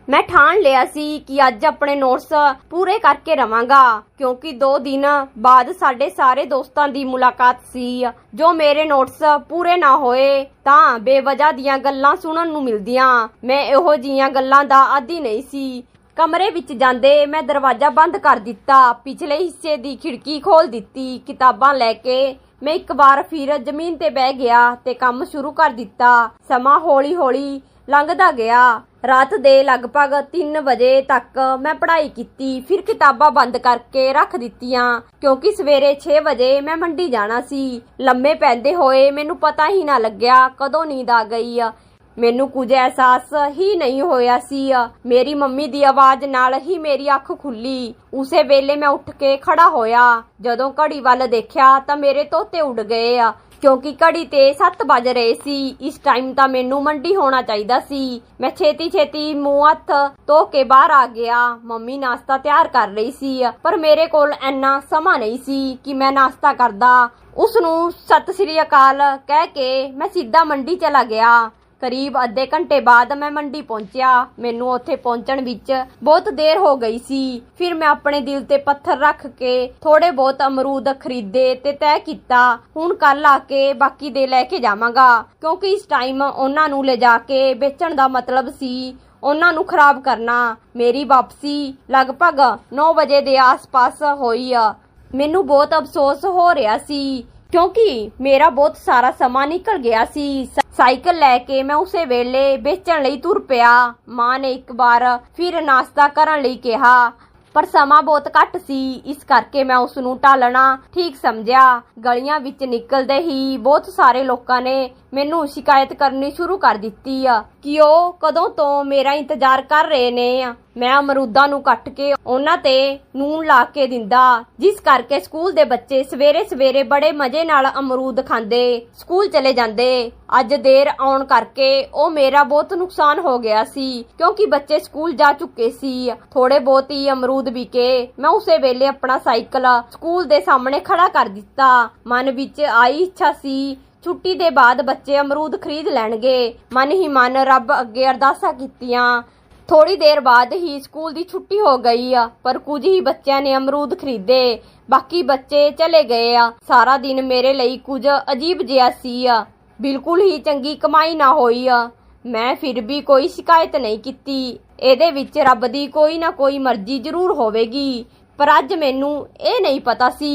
ਮੈਂ ਠਾਣ ਲਿਆ ਸੀ ਕਿ ਅੱਜ ਆਪਣੇ ਨੋਟਸ ਪੂਰੇ ਕਰਕੇ ਰਵਾਂਗਾ, ਕਿਉਂਕਿ 2 ਦਿਨ ਬਾਅਦ ਸਾਡੇ ਸਾਰੇ ਦੋਸਤਾਂ ਦੀ ਮੁਲਾਕਾਤ ਸੀ। ਜੋ ਮੇਰੇ ਨੋਟਸ ਪੂਰੇ ਨਾ ਹੋਏ, ਤਾਂ ਬੇਵਜ੍ਹਾ ਦੀਆਂ ਗੱਲਾਂ ਸੁਣਨ ਨੂੰ ਮਿਲਦੀਆਂ। ਮੈਂ ਇਹੋ ਜੀਆਂ ਗੱਲਾਂ ਦਾ ਆਦੀ ਨਹੀਂ ਸੀ। ਕਮਰੇ ਵਿੱਚ ਜਾਂਦੇ ਮੈਂ ਦਰਵਾਜ਼ਾ ਬੰਦ ਕਰ ਦਿੱਤਾ, ਪਿਛਲੇ ਹਿੱਸੇ ਦੀ ਖਿੜਕੀ ਖੋਲ ਦਿੱਤੀ, ਕਿਤਾਬਾਂ ਲੈ ਕੇ। ਮੈਂ ਇੱਕ ਵਾਰ ਫਿਰ ਜ਼ਮੀਨ ਤੇ ਬਹਿ ਗਿਆ ਤੇ ਕੰਮ ਸ਼ੁਰੂ ਕਰ ਦਿੱਤਾ। ਸਮਾਂ ਹੌਲੀ-ਹੌਲੀ ਲੰਘਦਾ ਗਿਆ। ਰਾਤ ਦੇ ਲਗਭਗ 3 ਵਜੇ ਤੱਕ ਮੈਂ ਪੜ੍ਹਾਈ ਕੀਤੀ, ਫਿਰ ਕਿਤਾਬਾਂ ਬੰਦ ਕਰਕੇ ਰੱਖ ਦਿੱਤੀਆਂ, ਕਿਉਂਕਿ ਸਵੇਰੇ 6 ਵਜੇ ਮੈਂ ਮੰਡੀ ਜਾਣਾ ਸੀ। ਲੰਮੇ ਪੈਂਦੇ ਹੋਏ ਮੈਨੂੰ ਪਤਾ ਹੀ ਨਾ ਲੱਗਿਆ ਕਦੋਂ ਨੀਂਦ ਆ ਗਈ। ਆ ਮੈਨੂੰ ਕੁਝ ਅਹਿਸਾਸ ਹੀ ਨਹੀਂ ਹੋਇਆ ਸੀ। ਮੇਰੀ ਮੰਮੀ ਦੀ ਆਵਾਜ਼ ਨਾਲ ਹੀ ਮੇਰੀ ਅੱਖ ਖੁੱਲੀ। ਉਸੇ ਵੇਲੇ ਮੈਂ ਉੱਠ ਕੇ ਖੜਾ ਹੋਇਆ। ਜਦੋਂ ਘੜੀ ਵੱਲ ਦੇਖਿਆ ਤਾਂ ਮੇਰੇ ਤੋਤੇ ਉੱਡ ਗਏ। ਆ ਕਿਉਂਕਿ ਘੜੀ ਤੇ 7 ਵਜ ਰਹੇ ਸੀ। ਇਸ ਟਾਈਮ ਤਾਂ ਮੈਨੂੰ ਮੰਡੀ ਹੋਣਾ ਚਾਹੀਦਾ ਸੀ। ਮੈਂ ਛੇਤੀ ਛੇਤੀ ਮੂੰਹ ਹੱਥ ਧੋ ਕੇ ਬਾਹਰ ਆ ਗਿਆ। ਮੰਮੀ ਨਾਸ਼ਤਾ ਤਿਆਰ ਕਰ ਰਹੀ ਸੀ, ਪਰ ਮੇਰੇ ਕੋਲ ਇੰਨਾ ਸਮਾਂ ਨਹੀਂ ਸੀ ਕਿ ਮੈਂ ਨਾਸ਼ਤਾ ਕਰਦਾ। ਉਸ ਨੂੰ ਸਤਿ ਸ੍ਰੀ ਅਕਾਲ ਕਹਿ ਕੇ ਮੈਂ ਸਿੱਧਾ ਮੰਡੀ ਚਲਾ ਗਿਆ। ਕਰੀਬ ਅੱਧੇ ਘੰਟੇ ਬਾਅਦ ਮੈਂ ਮੰਡੀ ਪਹੁੰਚਿਆ। ਮੈਨੂੰ ਉੱਥੇ ਪਹੁੰਚਣ ਵਿੱਚ ਬਹੁਤ ਦੇਰ ਹੋ ਗਈ ਸੀ। ਫਿਰ ਮੈਂ ਆਪਣੇ ਦਿਲ ਤੇ ਪੱਥਰ ਰੱਖ ਕੇ ਥੋੜੇ ਬਹੁਤ ਅਮਰੂਦ ਖਰੀਦੇ ਤੇ ਤੈਅ ਕੀਤਾ, ਹੁਣ ਕੱਲ ਆ ਕੇ ਬਾਕੀ ਦੇ ਲੈ ਕੇ ਜਾਵਾਂਗਾ। ਕਿਉਂਕਿ ਇਸ ਟਾਈਮ ਉਹਨਾਂ ਨੂੰ ਲਿਜਾ ਕੇ ਵੇਚਣ ਦਾ ਮਤਲਬ ਸੀ ਉਹਨਾਂ ਨੂੰ ਖਰਾਬ ਕਰਨਾ। ਮੇਰੀ ਵਾਪਸੀ ਲਗਭਗ 9 ਵਜੇ ਦੇ ਆਸ-ਪਾਸ ਹੋਈ ਆ। ਮੈਨੂੰ ਬਹੁਤ ਅਫਸੋਸ ਹੋ ਰਿਹਾ ਸੀ ਕਿਉਂਕਿ ਮੇਰਾ ਬਹੁਤ ਸਾਰਾ ਸਮਾਂ ਨਿਕਲ ਗਿਆ ਸੀ। ਸਾਈਕਲ ਲੈ ਕੇ ਮੈਂ ਉਸੇ ਵੇਲੇ ਵੇਚਣ ਲਈ ਤੁਰ ਪਿਆ। ਮਾਂ ਨੇ ਇੱਕ ਵਾਰ ਫਿਰ ਨਾਸ਼ਤਾ ਕਰਨ ਲਈ ਕਿਹਾ, ਪਰ ਸਮਾਂ ਬਹੁਤ ਘੱਟ ਸੀ। ਇਸ ਕਰਕੇ ਮੈਂ ਉਸ ਨੂੰ ਟਾਲਣਾ ਠੀਕ ਸਮਝਿਆ। ਗਲੀਆਂ ਵਿੱਚ ਨਿਕਲਦੇ ਹੀ ਬਹੁਤ ਸਾਰੇ ਲੋਕਾਂ ਨੇ ਮੈਨੂੰ ਸ਼ਿਕਾਇਤ ਕਰਨੀ ਸ਼ੁਰੂ ਕਰ ਦਿੱਤੀ ਆ ਕਿ ਉਹ ਕਦੋਂ ਤੋਂ ਮੇਰਾ ਇੰਤਜ਼ਾਰ ਕਰ ਰਹੇ ਨੇ। ਮੈਂ ਅਮਰੂਦਾਂ ਨੂੰ ਕੱਟ ਕੇ ਉਹਨਾਂ ਤੇ ਨੂਨ ਲਾ ਕੇ ਦਿੰਦਾ, ਜਿਸ ਕਰਕੇ ਸਕੂਲ ਦੇ ਬੱਚੇ ਸਵੇਰੇ ਸਵੇਰੇ ਬੜੇ ਮਜ਼ੇ ਨਾਲ ਅਮਰੂਦ ਖਾਂਦੇ, ਸਕੂਲ ਚਲੇ ਜਾਂਦੇ। ਅੱਜ ਦੇਰ ਆਉਣ ਕਰਕੇ ਉਹ ਮੇਰਾ ਬਹੁਤ ਨੁਕਸਾਨ ਹੋ ਗਿਆ ਸੀ, ਕਿਉਂਕਿ ਬੱਚੇ ਸਕੂਲ ਜਾ ਚੁੱਕੇ ਸੀ। ਥੋੜੇ ਬਹੁਤ ਹੀ ਅਮਰੂਦ ਵਿਕੇ ਮੈਂ ਉਸੇ ਵੇਲੇ ਆਪਣਾ ਸਾਈਕਲ ਸਕੂਲ ਦੇ ਸਾਹਮਣੇ ਖੜਾ ਕਰ ਦਿੱਤਾ। ਮਨ ਵਿੱਚ ਆਈ ਇੱਛਾ ਸੀ, ਛੁੱਟੀ ਦੇ ਬਾਅਦ ਬੱਚੇ ਅਮਰੂਦ ਖਰੀਦ ਲੈਣਗੇ। ਮਨ ਹੀ ਮਨ ਰੱਬ ਅੱਗੇ ਅਰਦਾਸਾਂ ਕੀਤੀਆਂ। ਥੋੜੀ ਦੇਰ ਬਾਅਦ ਹੀ ਸਕੂਲ ਦੀ ਛੁੱਟੀ ਹੋ ਗਈ ਆ, ਪਰ ਕੁਝ ਹੀ ਬੱਚਿਆਂ ਨੇ ਅਮਰੂਦ ਖਰੀਦੇ, ਬਾਕੀ ਬੱਚੇ ਚਲੇ ਗਏ ਆ। ਸਾਰਾ ਦਿਨ ਮੇਰੇ ਲਈ ਕੁਝ ਅਜੀਬ ਜਿਹਾ ਸੀ ਆ। ਬਿਲਕੁਲ ਹੀ ਚੰਗੀ ਕਮਾਈ ਨਾ ਹੋਈ ਆ। ਮੈਂ ਫਿਰ ਵੀ ਕੋਈ ਸ਼ਿਕਾਇਤ ਨਹੀਂ ਕੀਤੀ। ਇਹਦੇ ਵਿੱਚ ਰੱਬ ਦੀ ਕੋਈ ਨਾ ਕੋਈ ਮਰਜ਼ੀ ਜ਼ਰੂਰ ਹੋਵੇਗੀ। ਪਰ ਅੱਜ ਮੈਨੂੰ ਇਹ ਨਹੀਂ ਪਤਾ ਸੀ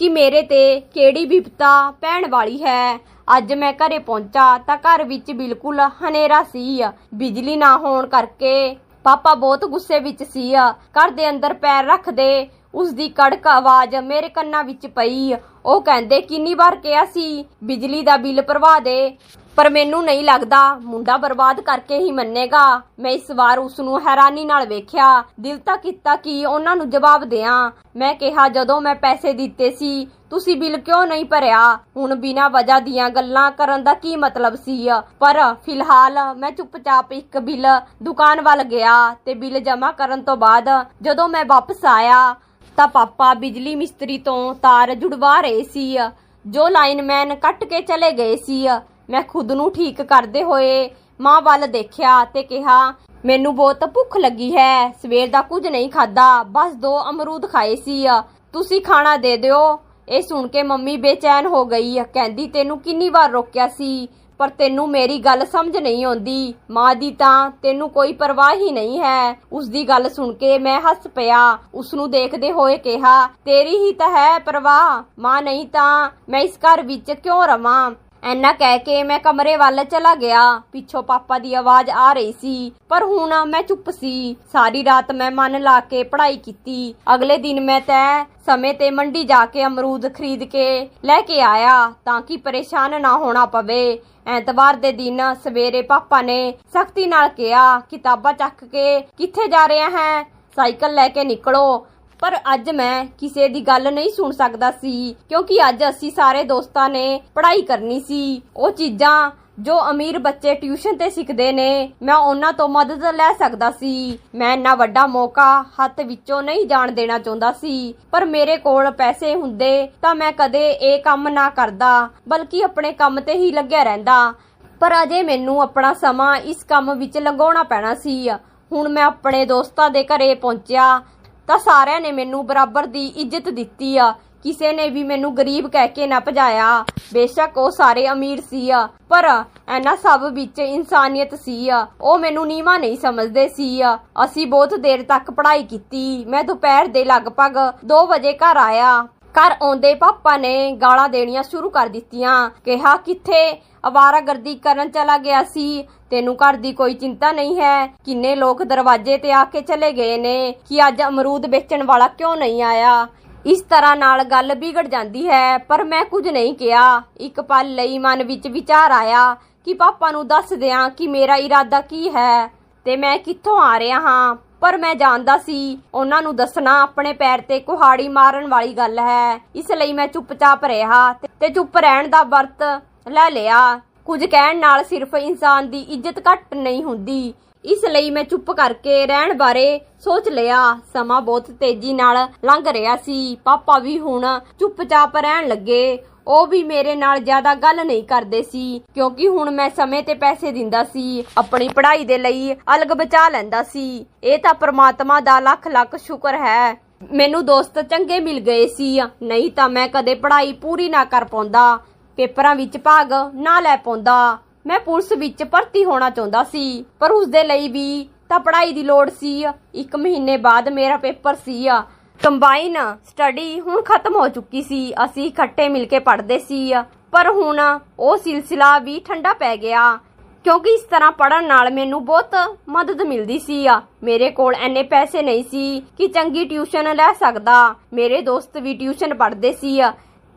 ਕਿ ਮੇਰੇ ਤੇ ਕਿਹੜੀ ਵਿਪਤਾ ਪੈਣ ਵਾਲੀ ਹੈ। ਅੱਜ ਮੈਂ ਘਰੇ ਪਹੁੰਚਾ ਤਾਂ ਘਰ ਵਿੱਚ ਬਿਲਕੁਲ ਹਨੇਰਾ ਸੀ। ਬਿਜਲੀ ਨਾ ਹੋਣ ਕਰਕੇ ਪਾਪਾ ਬਹੁਤ ਗੁੱਸੇ ਵਿੱਚ ਸੀ। ਘਰ ਦੇ ਅੰਦਰ ਪੈਰ ਰੱਖਦੇ ਉਸ ਦੀ ਕੜਕ ਆਵਾਜ਼ ਮੇਰੇ ਕੰਨਾਂ ਵਿੱਚ ਪਈ। ਉਹ ਕਹਿੰਦੇ, ਕਿੰਨੀ ਵਾਰ ਕਿਹਾ ਸੀ, ਬਿਜਲੀ ਦਾ ਬਿੱਲ ਭਰਵਾ ਦੇ। ਪਰ ਮੈਨੂੰ ਨਹੀਂ ਲੱਗਦਾ ਮੁੰਡਾ ਬਰਬਾਦ ਕਰਕੇ ਹੀ ਮੰਨੇਗਾ। ਮੈਂ ਇਸ ਵਾਰ ਉਸ ਨੂੰ ਹੈਰਾਨੀ ਨਾਲ ਵੇਖਿਆ। ਦਿਲ ਤਾਂ ਕੀਤਾ ਕਿ ਉਹਨਾਂ ਨੂੰ ਜਵਾਬ ਦਿਆਂ। ਮੈਂ ਕਿਹਾ, ਜਦੋਂ ਮੈਂ ਪੈਸੇ ਦਿੱਤੇ ਸੀ, ਤੁਸੀਂ ਬਿੱਲ ਕਿਉਂ ਨਹੀਂ ਭਰਿਆ? ਹੁਣ ਬਿਨਾਂ ਵਜ੍ਹਾ ਦੀਆਂ ਗੱਲਾਂ ਕਰਨ ਦਾ ਕੀ ਮਤਲਬ ਸੀ? ਪਰ ਫਿਲਹਾਲ ਮੈਂ ਚੁੱਪਚਾਪ ਇੱਕ ਬਿੱਲ ਦੁਕਾਨ ਵੱਲ ਗਿਆ ਤੇ ਬਿੱਲ ਜਮ੍ਹਾਂ ਕਰਨ ਤੋਂ ਬਾਅਦ ਜਦੋਂ ਮੈਂ ਵਾਪਸ ਆਇਆ, ਤਾਂ ਪਾਪਾ ਬਿਜਲੀ ਮਿਸਤਰੀ ਤੋਂ ਤਾਰ ਜੁੜਵਾ ਰਹੇ ਸੀ। ਜੋ ਲਾਈਨਮੈਨ ਕੱਟ ਕੇ ਚਲੇ ਗਏ ਸੀ। ਮੈਂ ਖੁਦ ਨੂੰ ਠੀਕ ਕਰਦੇ ਹੋਏ ਮਾਂ ਵੱਲ ਦੇਖਿਆ ਤੇ ਕਿਹਾ, ਮੈਨੂੰ ਬਹੁਤ ਭੁੱਖ ਲੱਗੀ ਹੈ, ਸਵੇਰ ਦਾ ਕੁਝ ਨਹੀਂ ਖਾਦਾ ਬਸ ਦੋ ਅਮਰੂਦ ਖਾਏ ਸੀ ਤੁਸੀਂ ਖਾਣਾ ਦੇ ਦਿਓ। ਇਹ ਸੁਣ ਕੇ ਮੰਮੀ ਬੇਚੈਨ ਹੋ ਗਈ ਕਹਿੰਦੀ, ਤੈਨੂੰ ਕਿੰਨੀ ਵਾਰ ਰੋਕਿਆ ਸੀ, ਪਰ ਤੈਨੂੰ ਮੇਰੀ ਗੱਲ ਸਮਝ ਨਹੀਂ ਆਉਂਦੀ। ਮਾਂ ਦੀ ਤਾਂ ਤੈਨੂੰ ਕੋਈ ਪਰਵਾਹ ਹੀ ਨਹੀਂ ਹੈ। ਉਸ ਦੀ ਗੱਲ ਸੁਣ ਕੇ ਮੈਂ ਹੱਸ ਪਿਆ। ਉਸ ਨੂੰ ਦੇਖਦੇ ਹੋਏ ਕਿਹਾ, ਤੇਰੀ ਹੀ ਤਾਂ ਹੈ ਪਰਵਾਹ। ਮਾਂ ਨਹੀਂ ਤਾਂ ਮੈਂ ਇਸ ਘਰ ਵਿੱਚ ਕਿਉਂ ਰਵਾਂ? ਐਨਾ ਕਹਿ ਕੇ ਮੈਂ ਕਮਰੇ ਵੱਲ ਚਲਾ ਗਿਆ। ਪਿੱਛੋਂ ਪਾਪਾ ਦੀ ਆਵਾਜ਼ ਆ ਰਹੀ ਸੀ, ਪਰ ਹੁਣ ਮੈਂ ਚੁੱਪ ਸੀ। ਸਾਰੀ ਰਾਤ ਮੈਂ ਮਨ ਲਾ ਕੇ ਪੜ੍ਹਾਈ ਕੀਤੀ। ਅਗਲੇ ਦਿਨ ਮੈਂ ਤੈ ਸਮੇਂ ਤੇ ਮੰਡੀ ਜਾ ਕੇ ਅਮਰੂਦ ਖਰੀਦ ਕੇ ਲੈ ਕੇ ਆਇਆ, ਤਾਂ ਕਿ ਪਰੇਸ਼ਾਨ ਨਾ ਹੋਣਾ ਪਵੇ। ਐਤਵਾਰ ਦੇ ਦਿਨ ਸਵੇਰੇ ਪਾਪਾ ਨੇ ਸਖਤੀ ਨਾਲ ਕਿਹਾ, ਕਿਤਾਬਾਂ ਚੱਕ ਕੇ ਕਿੱਥੇ ਜਾ ਰਿਹਾ ਹੈ? ਸਾਈਕਲ ਲੈ ਕੇ ਨਿਕਲੋ। ਪਰ ਅੱਜ ਮੈਂ ਕਿਸੇ ਦੀ ਗੱਲ ਨਹੀਂ ਸੁਣ ਸਕਦਾ ਸੀ, ਕਿਉਂਕਿ ਅੱਜ ਅਸੀਂ ਸਾਰੇ ਦੋਸਤਾਂ ਨੇ ਪੜ੍ਹਾਈ ਕਰਨੀ ਸੀ। ਉਹ ਚੀਜ਼ਾਂ ਜੋ ਅਮੀਰ ਬੱਚੇ ਟਿਊਸ਼ਨ ਤੇ ਸਿੱਖਦੇ ਨੇ, ਮੈਂ ਉਹਨਾਂ ਤੋਂ ਮਦਦ ਲੈ ਸਕਦਾ ਸੀ। ਮੈਂ ਇੰਨਾ ਵੱਡਾ ਮੌਕਾ ਹੱਥ ਵਿੱਚੋਂ ਨਹੀਂ ਜਾਣ ਦੇਣਾ ਚਾਹੁੰਦਾ ਸੀ, ਪਰ ਮੇਰੇ ਕੋਲ ਪੈਸੇ ਹੁੰਦੇ ਤਾਂ ਮੈਂ ਕਦੇ ਇਹ ਕੰਮ ਨਾ ਕਰਦਾ, ਬਲਕਿ ਆਪਣੇ ਕੰਮ ਤੇ ਹੀ ਲੱਗਿਆ ਰਹਿੰਦਾ। ਪਰ ਅਜੇ ਮੈਨੂੰ ਆਪਣਾ ਸਮਾਂ ਇਸ ਕੰਮ ਵਿੱਚ ਲੰਘਾਉਣਾ ਪੈਣਾ ਸੀ। ਹੁਣ ਮੈਂ ਆਪਣੇ ਦੋਸਤਾਂ ਦੇ ਘਰੇ ਪਹੁੰਚਿਆ ਤਾਂ ਸਾਰਿਆਂ ਨੇ ਮੈਨੂੰ ਬਰਾਬਰ ਦੀ ਇੱਜ਼ਤ ਦਿੱਤੀ ਆ। ਕਿਸੇ ਨੇ ਵੀ ਮੈਨੂੰ ਗਰੀਬ ਕਹਿ ਕੇ ਨਾ ਭਜਾਇਆ। ਬੇਸ਼ੱਕ ਉਹ ਸਾਰੇ ਅਮੀਰ ਸੀ ਆ। ਪਰ ਇਹਨਾਂ ਸਭ ਵਿੱਚ ਇਨਸਾਨੀਅਤ ਸੀ ਆ। ਉਹ ਮੈਨੂੰ ਨੀਵਾ ਨਹੀਂ ਸਮਝਦੇ ਸੀ ਆ। ਅਸੀਂ ਬਹੁਤ ਦੇਰ ਤੱਕ ਪੜ੍ਹਾਈ ਕੀਤੀ। ਮੈਂ ਦੁਪਹਿਰ ਦੇ ਲਗਭਗ 2 ਵਜੇ ਘਰ ਆਇਆ। ਘਰ ਆਉਂਦੇ ਪਾਪਾ ਨੇ ਗਾਲਾਂ ਦੇਣੀਆਂ ਸ਼ੁਰੂ ਕਰ ਦਿੱਤੀਆਂ। ਕਿਹਾ, ਕਿੱਥੇ? ਅਵਾਰਾਗਰਦੀ ਕਰਨ ਚਲਾ ਗਿਆ ਸੀ। ਤੈਨੂੰ ਘਰ ਦੀ ਕੋਈ ਚਿੰਤਾ ਨਹੀਂ ਹੈ। ਕਿੰਨੇ ਲੋਕ ਦਰਵਾਜ਼ੇ ਤੇ ਆ ਕੇ ਚਲੇ ਗਏ ਨੇ ਕਿ ਅੱਜ ਅਮਰੂਦ ਵੇਚਣ ਵਾਲਾ ਕਿਉਂ ਨਹੀਂ ਆਇਆ? ਇਸ ਤਰ੍ਹਾਂ ਨਾਲ ਗੱਲ ਵਿਗੜ ਜਾਂਦੀ ਹੈ, ਪਰ ਮੈਂ ਕੁਝ ਨਹੀਂ ਕਿਹਾ। ਇੱਕ ਪਲ ਲਈ ਮਨ ਵਿੱਚ ਵਿਚਾਰ ਆਇਆ ਕਿ ਪਾਪਾ ਨੂੰ ਦੱਸ ਦਿਆਂ ਕਿ ਮੇਰਾ ਇਰਾਦਾ ਕੀ ਹੈ ਤੇ ਮੈਂ ਕਿੱਥੋਂ ਆ ਰਿਹਾ ਹਾਂ। ਪਰ ਮੈਂ ਜਾਣਦਾ ਸੀ, ਉਹਨਾਂ ਨੂੰ ਦੱਸਣਾ ਆਪਣੇ ਪੈਰ ਤੇ ਕੁਹਾੜੀ ਮਾਰਨ ਵਾਲੀ ਗੱਲ ਹੈ। ਇਸ ਲਈ ਮੈਂ ਚੁੱਪਚਾਪ ਰਿਹਾ ਤੇ- ਚੁੱਪ ਰਹਿਣ ਦਾ ਵਰਤ ਲੈ ਲਿਆ। ਕੁਝ ਕਹਿਣ ਨਾਲ ਸਿਰਫ ਇਨਸਾਨ ਦੀ ਇੱਜ਼ਤ ਘੱਟ ਨਹੀਂ ਹੁੰਦੀ। ਇਸ ਲਈ ਮੈਂ ਚੁੱਪ ਕਰਕੇ ਰਹਿਣ ਬਾਰੇ ਸੋਚ ਲਿਆ। ਸਮਾਂ ਬਹੁਤ ਤੇਜ਼ੀ ਨਾਲ ਲੰਘ ਰਿਹਾ ਸੀ। ਪਾਪਾ ਵੀ ਹੁਣ ਚੁੱਪਚਾਪ ਰਹਿਣ ਲੱਗੇ। ਉਹ ਵੀ ਮੇਰੇ ਨਾਲ ਜ਼ਿਆਦਾ ਗੱਲ ਨਹੀਂ ਕਰਦੇ ਸੀ, ਕਿਉਂਕਿ ਹੁਣ ਮੈਂ ਸਮੇਂ ਤੇ ਪੈਸੇ ਦਿੰਦਾ ਸੀ, ਆਪਣੀ ਪੜ੍ਹਾਈ ਦੇ ਲਈ ਅਲਗ ਬਚਾ ਲੈਂਦਾ ਸੀ। ਇਹ ਤਾਂ ਪ੍ਰਮਾਤਮਾ ਦਾ ਲੱਖ ਲੱਖ ਸ਼ੁਕਰ ਹੈ। ਮੈਨੂੰ ਦੋਸਤ ਚੰਗੇ ਮਿਲ ਗਏ ਸੀ, ਨਹੀਂ ਤਾਂ ਮੈਂ ਕਦੇ ਪੜ੍ਹਾਈ ਪੂਰੀ ਨਾ ਕਰ ਪਾਉਂਦਾ। ਪੇਪਰਾਂ ਵਿੱਚ ਭਾਗ ਨਾ ਲੈ ਪਾਉਂਦਾ। ਮੈਂ ਪੁਲਿਸ ਵਿੱਚ ਭਰਤੀ ਹੋਣਾ ਚਾਹੁੰਦਾ ਸੀ, ਪਰ ਉਸ ਦੇ ਲਈ ਵੀ ਤਾਂ ਪੜ੍ਹਾਈ ਦੀ ਲੋੜ ਸੀ। ਇੱਕ ਮਹੀਨੇ ਬਾਅਦ ਮੇਰਾ ਪੇਪਰ ਸੀ। ਕੰਬਾਈਨ ਸਟੱਡੀ ਹੁਣ ਖਤਮ ਹੋ ਚੁੱਕੀ ਸੀ। ਅਸੀਂ ਇਕੱਠੇ ਮਿਲ ਕੇ ਪੜ੍ਹਦੇ ਸੀ। ਪਰ ਹੁਣ ਉਹ ਸਿਲਸਿਲਾ ਵੀ ਠੰਡਾ ਪੈ ਗਿਆ। ਕਿਉਂਕਿ ਇਸ ਤਰ੍ਹਾਂ ਪੜਨ ਨਾਲ ਮੈਨੂੰ ਬਹੁਤ ਮਦਦ ਮਿਲਦੀ ਸੀ। ਆ ਮੇਰੇ ਕੋਲ ਐਨੇ ਪੈਸੇ ਨਹੀਂ ਸੀ ਕਿ ਚੰਗੀ ਟਿਊਸ਼ਨ ਲੈ ਸਕਦਾ। ਮੇਰੇ ਦੋਸਤ ਵੀ ਟਿਊਸ਼ਨ ਪੜ੍ਹਦੇ ਸੀ।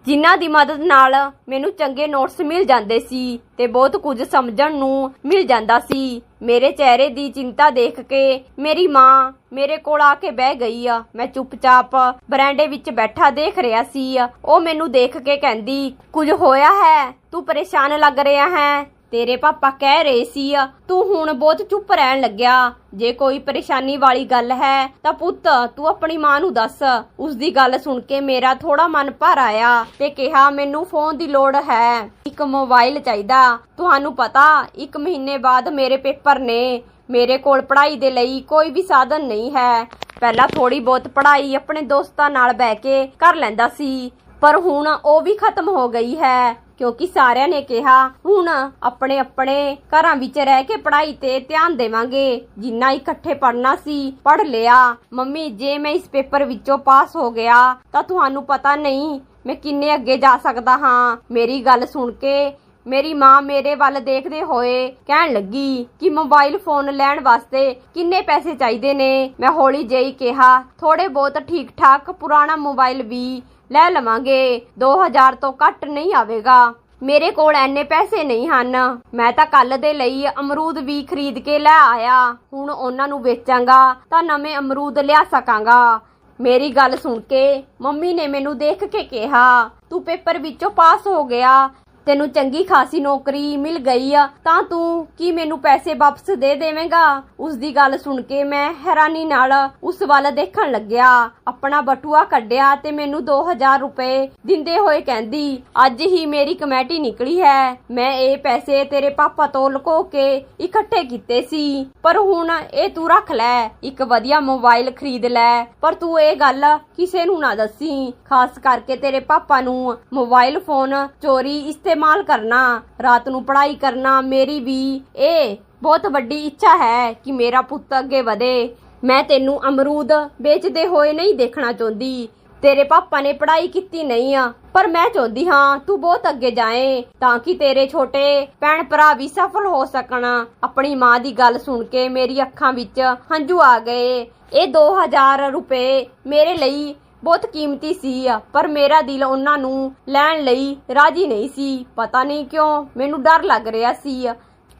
ਜਿਨ੍ਹਾਂ ਦੀ ਮਦਦ ਨਾਲ ਮੈਨੂੰ ਚੰਗੇ ਨੋਟਸ ਮਿਲ ਜਾਂਦੇ ਸੀ ਤੇ ਬਹੁਤ ਕੁਝ ਸਮਝਣ ਨੂੰ ਮਿਲ ਜਾਂਦਾ ਸੀ। ਮੇਰੇ ਚਿਹਰੇ ਦੀ ਚਿੰਤਾ ਦੇਖ ਕੇ ਮੇਰੀ ਮਾਂ ਮੇਰੇ ਕੋਲ ਆ ਕੇ ਬਹਿ ਗਈ ਆ। ਮੈਂ ਚੁੱਪਚਾਪ ਬਰਾਂਡੇ ਵਿੱਚ ਬੈਠਾ ਦੇਖ ਰਿਹਾ ਸੀ ਆ। ਉਹ ਮੈਨੂੰ ਦੇਖ ਕੇ ਕਹਿੰਦੀ, ਕੁਝ ਹੋਇਆ ਹੈ? ਤੂੰ ਪਰੇਸ਼ਾਨ ਲੱਗ ਰਿਹਾ ਹੈ? ਤੇਰੇ ਪਾਪਾ ਕਹਿ ਰਹੇ ਸੀ ਤੂੰ ਹੁਣ ਬਹੁਤ ਚੁੱਪ ਰਹਿਣ ਲੱਗਿਆ। ਜੇ ਕੋਈ ਪਰੇਸ਼ਾਨੀ ਵਾਲੀ ਗੱਲ ਹੈ, ਤਾਂ ਪੁੱਤ, ਤੂੰ ਆਪਣੀ ਮਾਂ ਨੂੰ ਦੱਸ। ਉਸ ਦੀ ਗੱਲ ਸੁਣ ਕੇ ਮੇਰਾ ਥੋੜਾ ਮਨ ਭਰ ਆਇਆ ਤੇ ਕਿਹਾ, ਮੈਨੂੰ ਫੋਨ ਦੀ ਲੋੜ ਹੈ। ਇੱਕ ਮੋਬਾਈਲ ਚਾਹੀਦਾ। ਤੁਹਾਨੂੰ ਪਤਾ, ਇੱਕ ਮਹੀਨੇ ਬਾਅਦ ਮੇਰੇ ਪੇਪਰ ਨੇ। ਮੇਰੇ ਕੋਲ ਪੜ੍ਹਾਈ ਦੇ ਲਈ ਕੋਈ ਵੀ ਸਾਧਨ ਨਹੀਂ ਹੈ। ਪਹਿਲਾਂ ਥੋੜੀ ਬਹੁਤ ਪੜ੍ਹਾਈ ਆਪਣੇ ਦੋਸਤਾਂ ਨਾਲ ਬਹਿ ਕੇ ਕਰ ਲੈਂਦਾ ਸੀ, ਪਰ ਹੁਣ ਉਹ ਵੀ ਖਤਮ ਹੋ ਗਈ ਹੈ। ਕਿਉਂਕਿ ਸਾਰਿਆਂ ਨੇ ਕਿਹਾ, ਹੁਣ ਆਪਣੇ ਆਪਣੇ ਘਰਾਂ ਵਿੱਚ ਰਹਿ ਕੇ ਪੜ੍ਹਾਈ ਤੇ ਧਿਆਨ ਦੇਵਾਂਗੇ। ਜਿੰਨਾ ਇਕੱਠੇ ਪੜ੍ਹਨਾ ਸੀ, ਪੜ੍ਹ ਲਿਆ। ਮੰਮੀ, ਜੇ ਮੈਂ ਇਸ ਪੇਪਰ ਵਿੱਚੋਂ ਪਾਸ ਹੋ ਗਿਆ, ਤਾਂ ਤੁਹਾਨੂੰ ਪਤਾ ਨਹੀਂ ਮੈਂ ਕਿੰਨੇ ਅੱਗੇ ਜਾ ਸਕਦਾ ਹਾਂ। ਮੇਰੀ ਗੱਲ ਸੁਣ ਕੇ ਮੇਰੀ ਮਾਂ ਮੇਰੇ ਵੱਲ ਦੇਖਦੇ ਹੋਏ ਕਹਿਣ ਲੱਗੀ ਕਿ ਮੋਬਾਈਲ ਫੋਨ ਲੈਣ ਵਾਸਤੇ ਕਿੰਨੇ ਪੈਸੇ ਚਾਹੀਦੇ ਨੇ। ਮੈਂ ਹੌਲੀ ਜਿਹੀ ਕਿਹਾ ਥੋੜੇ ਬਹੁਤ ਠੀਕ ਠਾਕ ਪੁਰਾਣਾ ਮੋਬਾਈਲ ਵੀ ਲੈ ਲਵਾਂਗੇ। 2000 ਤੋਂ ਘੱਟ ਨਹੀਂ ਆਵੇਗਾ। ਮੇਰੇ ਕੋਲ ਐਨੇ ਪੈਸੇ ਨਹੀਂ ਹਨ। ਮੈਂ ਤਾਂ ਕੱਲ ਦੇ ਲਈ ਅਮਰੂਦ ਵੀ ਖਰੀਦ ਕੇ ਲੈ ਆਇਆ। ਹੁਣ ਉਹਨਾਂ ਨੂੰ ਵੇਚਾਂਗਾ ਤਾਂ ਨਵੇਂ ਅਮਰੂਦ ਲਿਆ ਸਕਾਂਗਾ। ਮੇਰੀ ਗੱਲ ਸੁਣ ਕੇ ਮੰਮੀ ਨੇ ਮੈਨੂੰ ਦੇਖ ਕੇ ਕਿਹਾ, ਤੂੰ ਪੇਪਰ ਵਿੱਚੋਂ ਪਾਸ ਹੋ ਗਿਆ। ਤੈਨੂੰ ਚੰਗੀ ਖਾਸੀ ਨੌਕਰੀ ਮਿਲ ਗਈ ਆ, ਤਾਂ ਤੂੰ ਕੀ ਮੈਨੂੰ ਪੈਸੇ ਵਾਪਸ ਦੇ ਦੇਵੇਂਗਾ? ਉਸ ਦੀ ਗੱਲ ਸੁਣ ਕੇ ਮੈਂ ਹੈਰਾਨੀ ਨਾਲ ਉਸ ਵੱਲ ਦੇਖਣ ਲੱਗਿਆ। ਆਪਣਾ ਬਟੂਆ ਕੱਢਿਆ ਤੇ ਮੈਨੂੰ 2000 ਰੁਪਏ ਦਿੰਦੇ ਹੋਏ ਕਹਿੰਦੀ, ਅੱਜ ਹੀ ਮੇਰੀ ਕਮੇਟੀ ਨਿਕਲੀ ਹੈ। ਮੈਂ ਇਹ ਪੈਸੇ ਤੇਰੇ ਪਾਪਾ ਤੋਂ ਲੁਕੋ ਕੇ ਇਕੱਠੇ ਕੀਤੇ ਸੀ। ਪਰ ਹੁਣ ਇਹ ਤੂੰ ਰੱਖ ਲੈ, ਇੱਕ ਵਧੀਆ ਮੋਬਾਈਲ ਖਰੀਦ ਲੈ। ਪਰ ਤੂੰ ਇਹ ਗੱਲ ਕਿਸੇ ਨੂੰ ਨਾ ਦੱਸੀ। ਖਾਸ ਕਰਕੇ ਤੇਰੇ ਪਾਪਾ ਨੂੰ ਮੋਬਾਈਲ ਫੋਨ ਚੋਰੀ ਇਸਤੇਮਾਲ ਕਰਨਾ, ਰਾਤ ਨੂੰ ਪੜ੍ਹਾਈ ਕਰਨਾ, ਮੇਰੀ ਵੀ, ਇਹ ਬਹੁਤ ਵੱਡੀ ਇੱਛਾ ਹੈ ਕਿ ਮੇਰਾ ਪੁੱਤ ਅੱਗੇ ਵਧੇ। ਮੈਂ ਤੈਨੂੰ ਅਮਰੂਦ ਵੇਚਦੇ ਹੋਏ ਨਹੀਂ ਦੇਖਣਾ ਚਾਹੁੰਦੀ। ਤੇਰੇ ਪਾਪਾ ਨੇ ਪੜ੍ਹਾਈ ਕੀਤੀ ਨਹੀਂ ਆ, ਪਰ ਮੈਂ ਚਾਹੁੰਦੀ ਹਾਂ ਤੂੰ ਬਹੁਤ ਅੱਗੇ ਜਾਏ, ਤਾਂ ਕਿ ਤੇਰੇ ਛੋਟੇ ਭੈਣ ਭਰਾ ਵੀ ਸਫਲ ਹੋ ਸਕਣ। ਆਪਣੀ ਮਾਂ ਦੀ ਗੱਲ ਸੁਣ ਕੇ ਮੇਰੀ ਅੱਖਾਂ ਵਿੱਚ ਹੰਝੂ ਆ ਗਏ। ਇਹ 2000 ਰੁਪਏ ਮੇਰੇ ਲਈ ਬਹੁਤ ਕੀਮਤੀ ਸੀ ਆ, ਪਰ ਮੇਰਾ ਦਿਲ ਉਹਨਾਂ ਨੂੰ ਲੈਣ ਲਈ ਰਾਜੀ ਨਹੀਂ ਸੀ। ਪਤਾ ਨਹੀਂ ਕਿਉਂ ਮੈਨੂੰ ਡਰ ਲੱਗ ਰਿਹਾ ਸੀ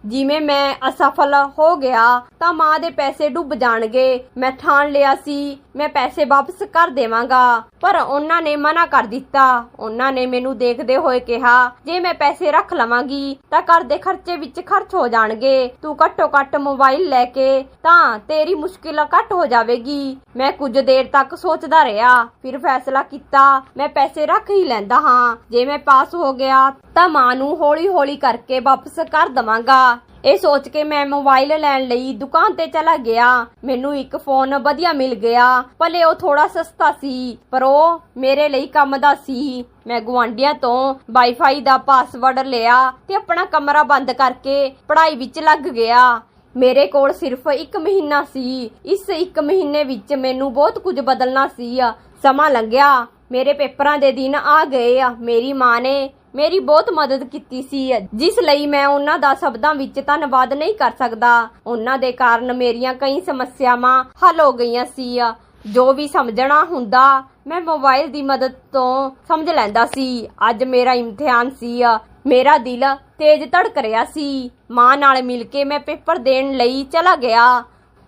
ਜਿਵੇਂ ਮੈਂ ਅਸਫਲ ਹੋ ਗਿਆ, ਤਾਂ ਮਾਂ ਦੇ ਪੈਸੇ ਡੁੱਬ ਜਾਣਗੇ। ਮੈਂ ਠਾਣ ਲਿਆ ਸੀ, ਮੈਂ ਪੈਸੇ ਵਾਪਸ ਕਰ ਦੇਵਾਂਗਾ। ਪਰ ਉਹਨਾਂ ਨੇ ਮਨਾ ਕਰ ਦਿੱਤਾ। ਉਹਨਾਂ ਨੇ ਮੈਨੂੰ ਦੇਖਦੇ ਹੋਏ ਕਿਹਾ, ਜੇ ਮੈਂ ਪੈਸੇ ਰੱਖ ਲਵਾਂਗੀ, ਤਾਂ ਘਰ ਦੇ ਖਰਚੇ ਵਿੱਚ ਖਰਚ ਹੋ ਜਾਣਗੇ। ਤੂੰ ਘੱਟੋ ਘੱਟ ਮੋਬਾਈਲ ਲੈ ਕੇ, ਤਾਂ ਤੇਰੀ ਮੁਸ਼ਕਿਲ ਘੱਟ ਹੋ ਜਾਵੇਗੀ। ਮੈਂ ਕੁਝ ਦੇਰ ਤੱਕ ਸੋਚਦਾ ਰਿਹਾ, ਫਿਰ ਫੈਸਲਾ ਕੀਤਾ, ਮੈਂ ਪੈਸੇ ਰੱਖ ਹੀ ਲੈਂਦਾ ਹਾਂ। ਜੇ ਮੈਂ ਪਾਸ ਹੋ ਗਿਆ, ਤਾਂ ਮਾਂ ਨੂੰ ਹੌਲੀ ਹੌਲੀ ਕਰਕੇ ਵਾਪਸ ਕਰ ਦਵਾਂਗਾ। ਇਹ ਸੋਚ ਕੇ ਮੈਂ ਮੋਬਾਈਲ ਲੈਣ ਲਈ ਦੁਕਾਨ ਤੇ ਚਲਾ ਗਿਆ। ਮੈਨੂੰ ਇੱਕ ਫੋਨ ਵਧੀਆ ਮਿਲ ਗਿਆ। ਭਲੇ ਉਹ ਥੋੜਾ ਸਸਤਾ ਸੀ, ਪਰ ਉਹ ਮੇਰੇ ਲਈ ਕੰਮ ਦਾ ਸੀ। ਮੈਂ ਗੁਆਂਢੀਆਂ ਤੋਂ ਵਾਈਫਾਈ ਦਾ ਪਾਸਵਰਡ ਲਿਆ ਤੇ ਆਪਣਾ ਕਮਰਾ ਬੰਦ ਕਰਕੇ ਪੜ੍ਹਾਈ ਵਿੱਚ ਲੱਗ ਗਿਆ। ਮੇਰੇ ਕੋਲ ਸਿਰਫ 1 ਮਹੀਨਾ ਸੀ। ਇਸ 1 ਮਹੀਨੇ ਵਿੱਚ ਮੈਨੂੰ ਬਹੁਤ ਕੁਝ ਬਦਲਣਾ ਸੀ। ਸਮਾਂ ਲੰਘਿਆ। ਮੇਰੇ ਪੇਪਰਾਂ ਦੇ ਦਿਨ ਆ ਗਏ। ਆ ਮੇਰੀ ਮਾਂ ਨੇ ਮੇਰੀ ਬਹੁਤ ਮਦਦ ਕੀਤੀ ਸੀ, ਜਿਸ ਲਈ ਮੈਂ ਉਹਨਾਂ ਦਾ ਸ਼ਬਦਾਂ ਵਿੱਚ ਧੰਨਵਾਦ ਨਹੀਂ ਕਰ ਸਕਦਾ। ਉਹਨਾਂ ਦੇ ਕਾਰਨ ਮੇਰੀਆਂ ਕਈ ਸਮੱਸਿਆਵਾਂ ਹੱਲ ਹੋ ਗਈਆਂ ਸੀ। ਜੋ ਵੀ ਸਮਝਣਾ ਹੁੰਦਾ, ਮੈਂ ਮੋਬਾਈਲ ਦੀ ਮਦਦ ਤੋਂ ਸਮਝ ਲੈਂਦਾ ਸੀ। ਅੱਜ ਮੇਰਾ ਇਮਤਿਹਾਨ ਸੀ। ਮੇਰਾ ਦਿਲ ਤੇਜ਼ ਧੜਕ ਰਿਹਾ ਸੀ। ਮਾਂ ਨਾਲ ਮਿਲ ਕੇ ਮੈਂ ਪੇਪਰ ਦੇਣ ਲਈ ਚਲਾ ਗਿਆ।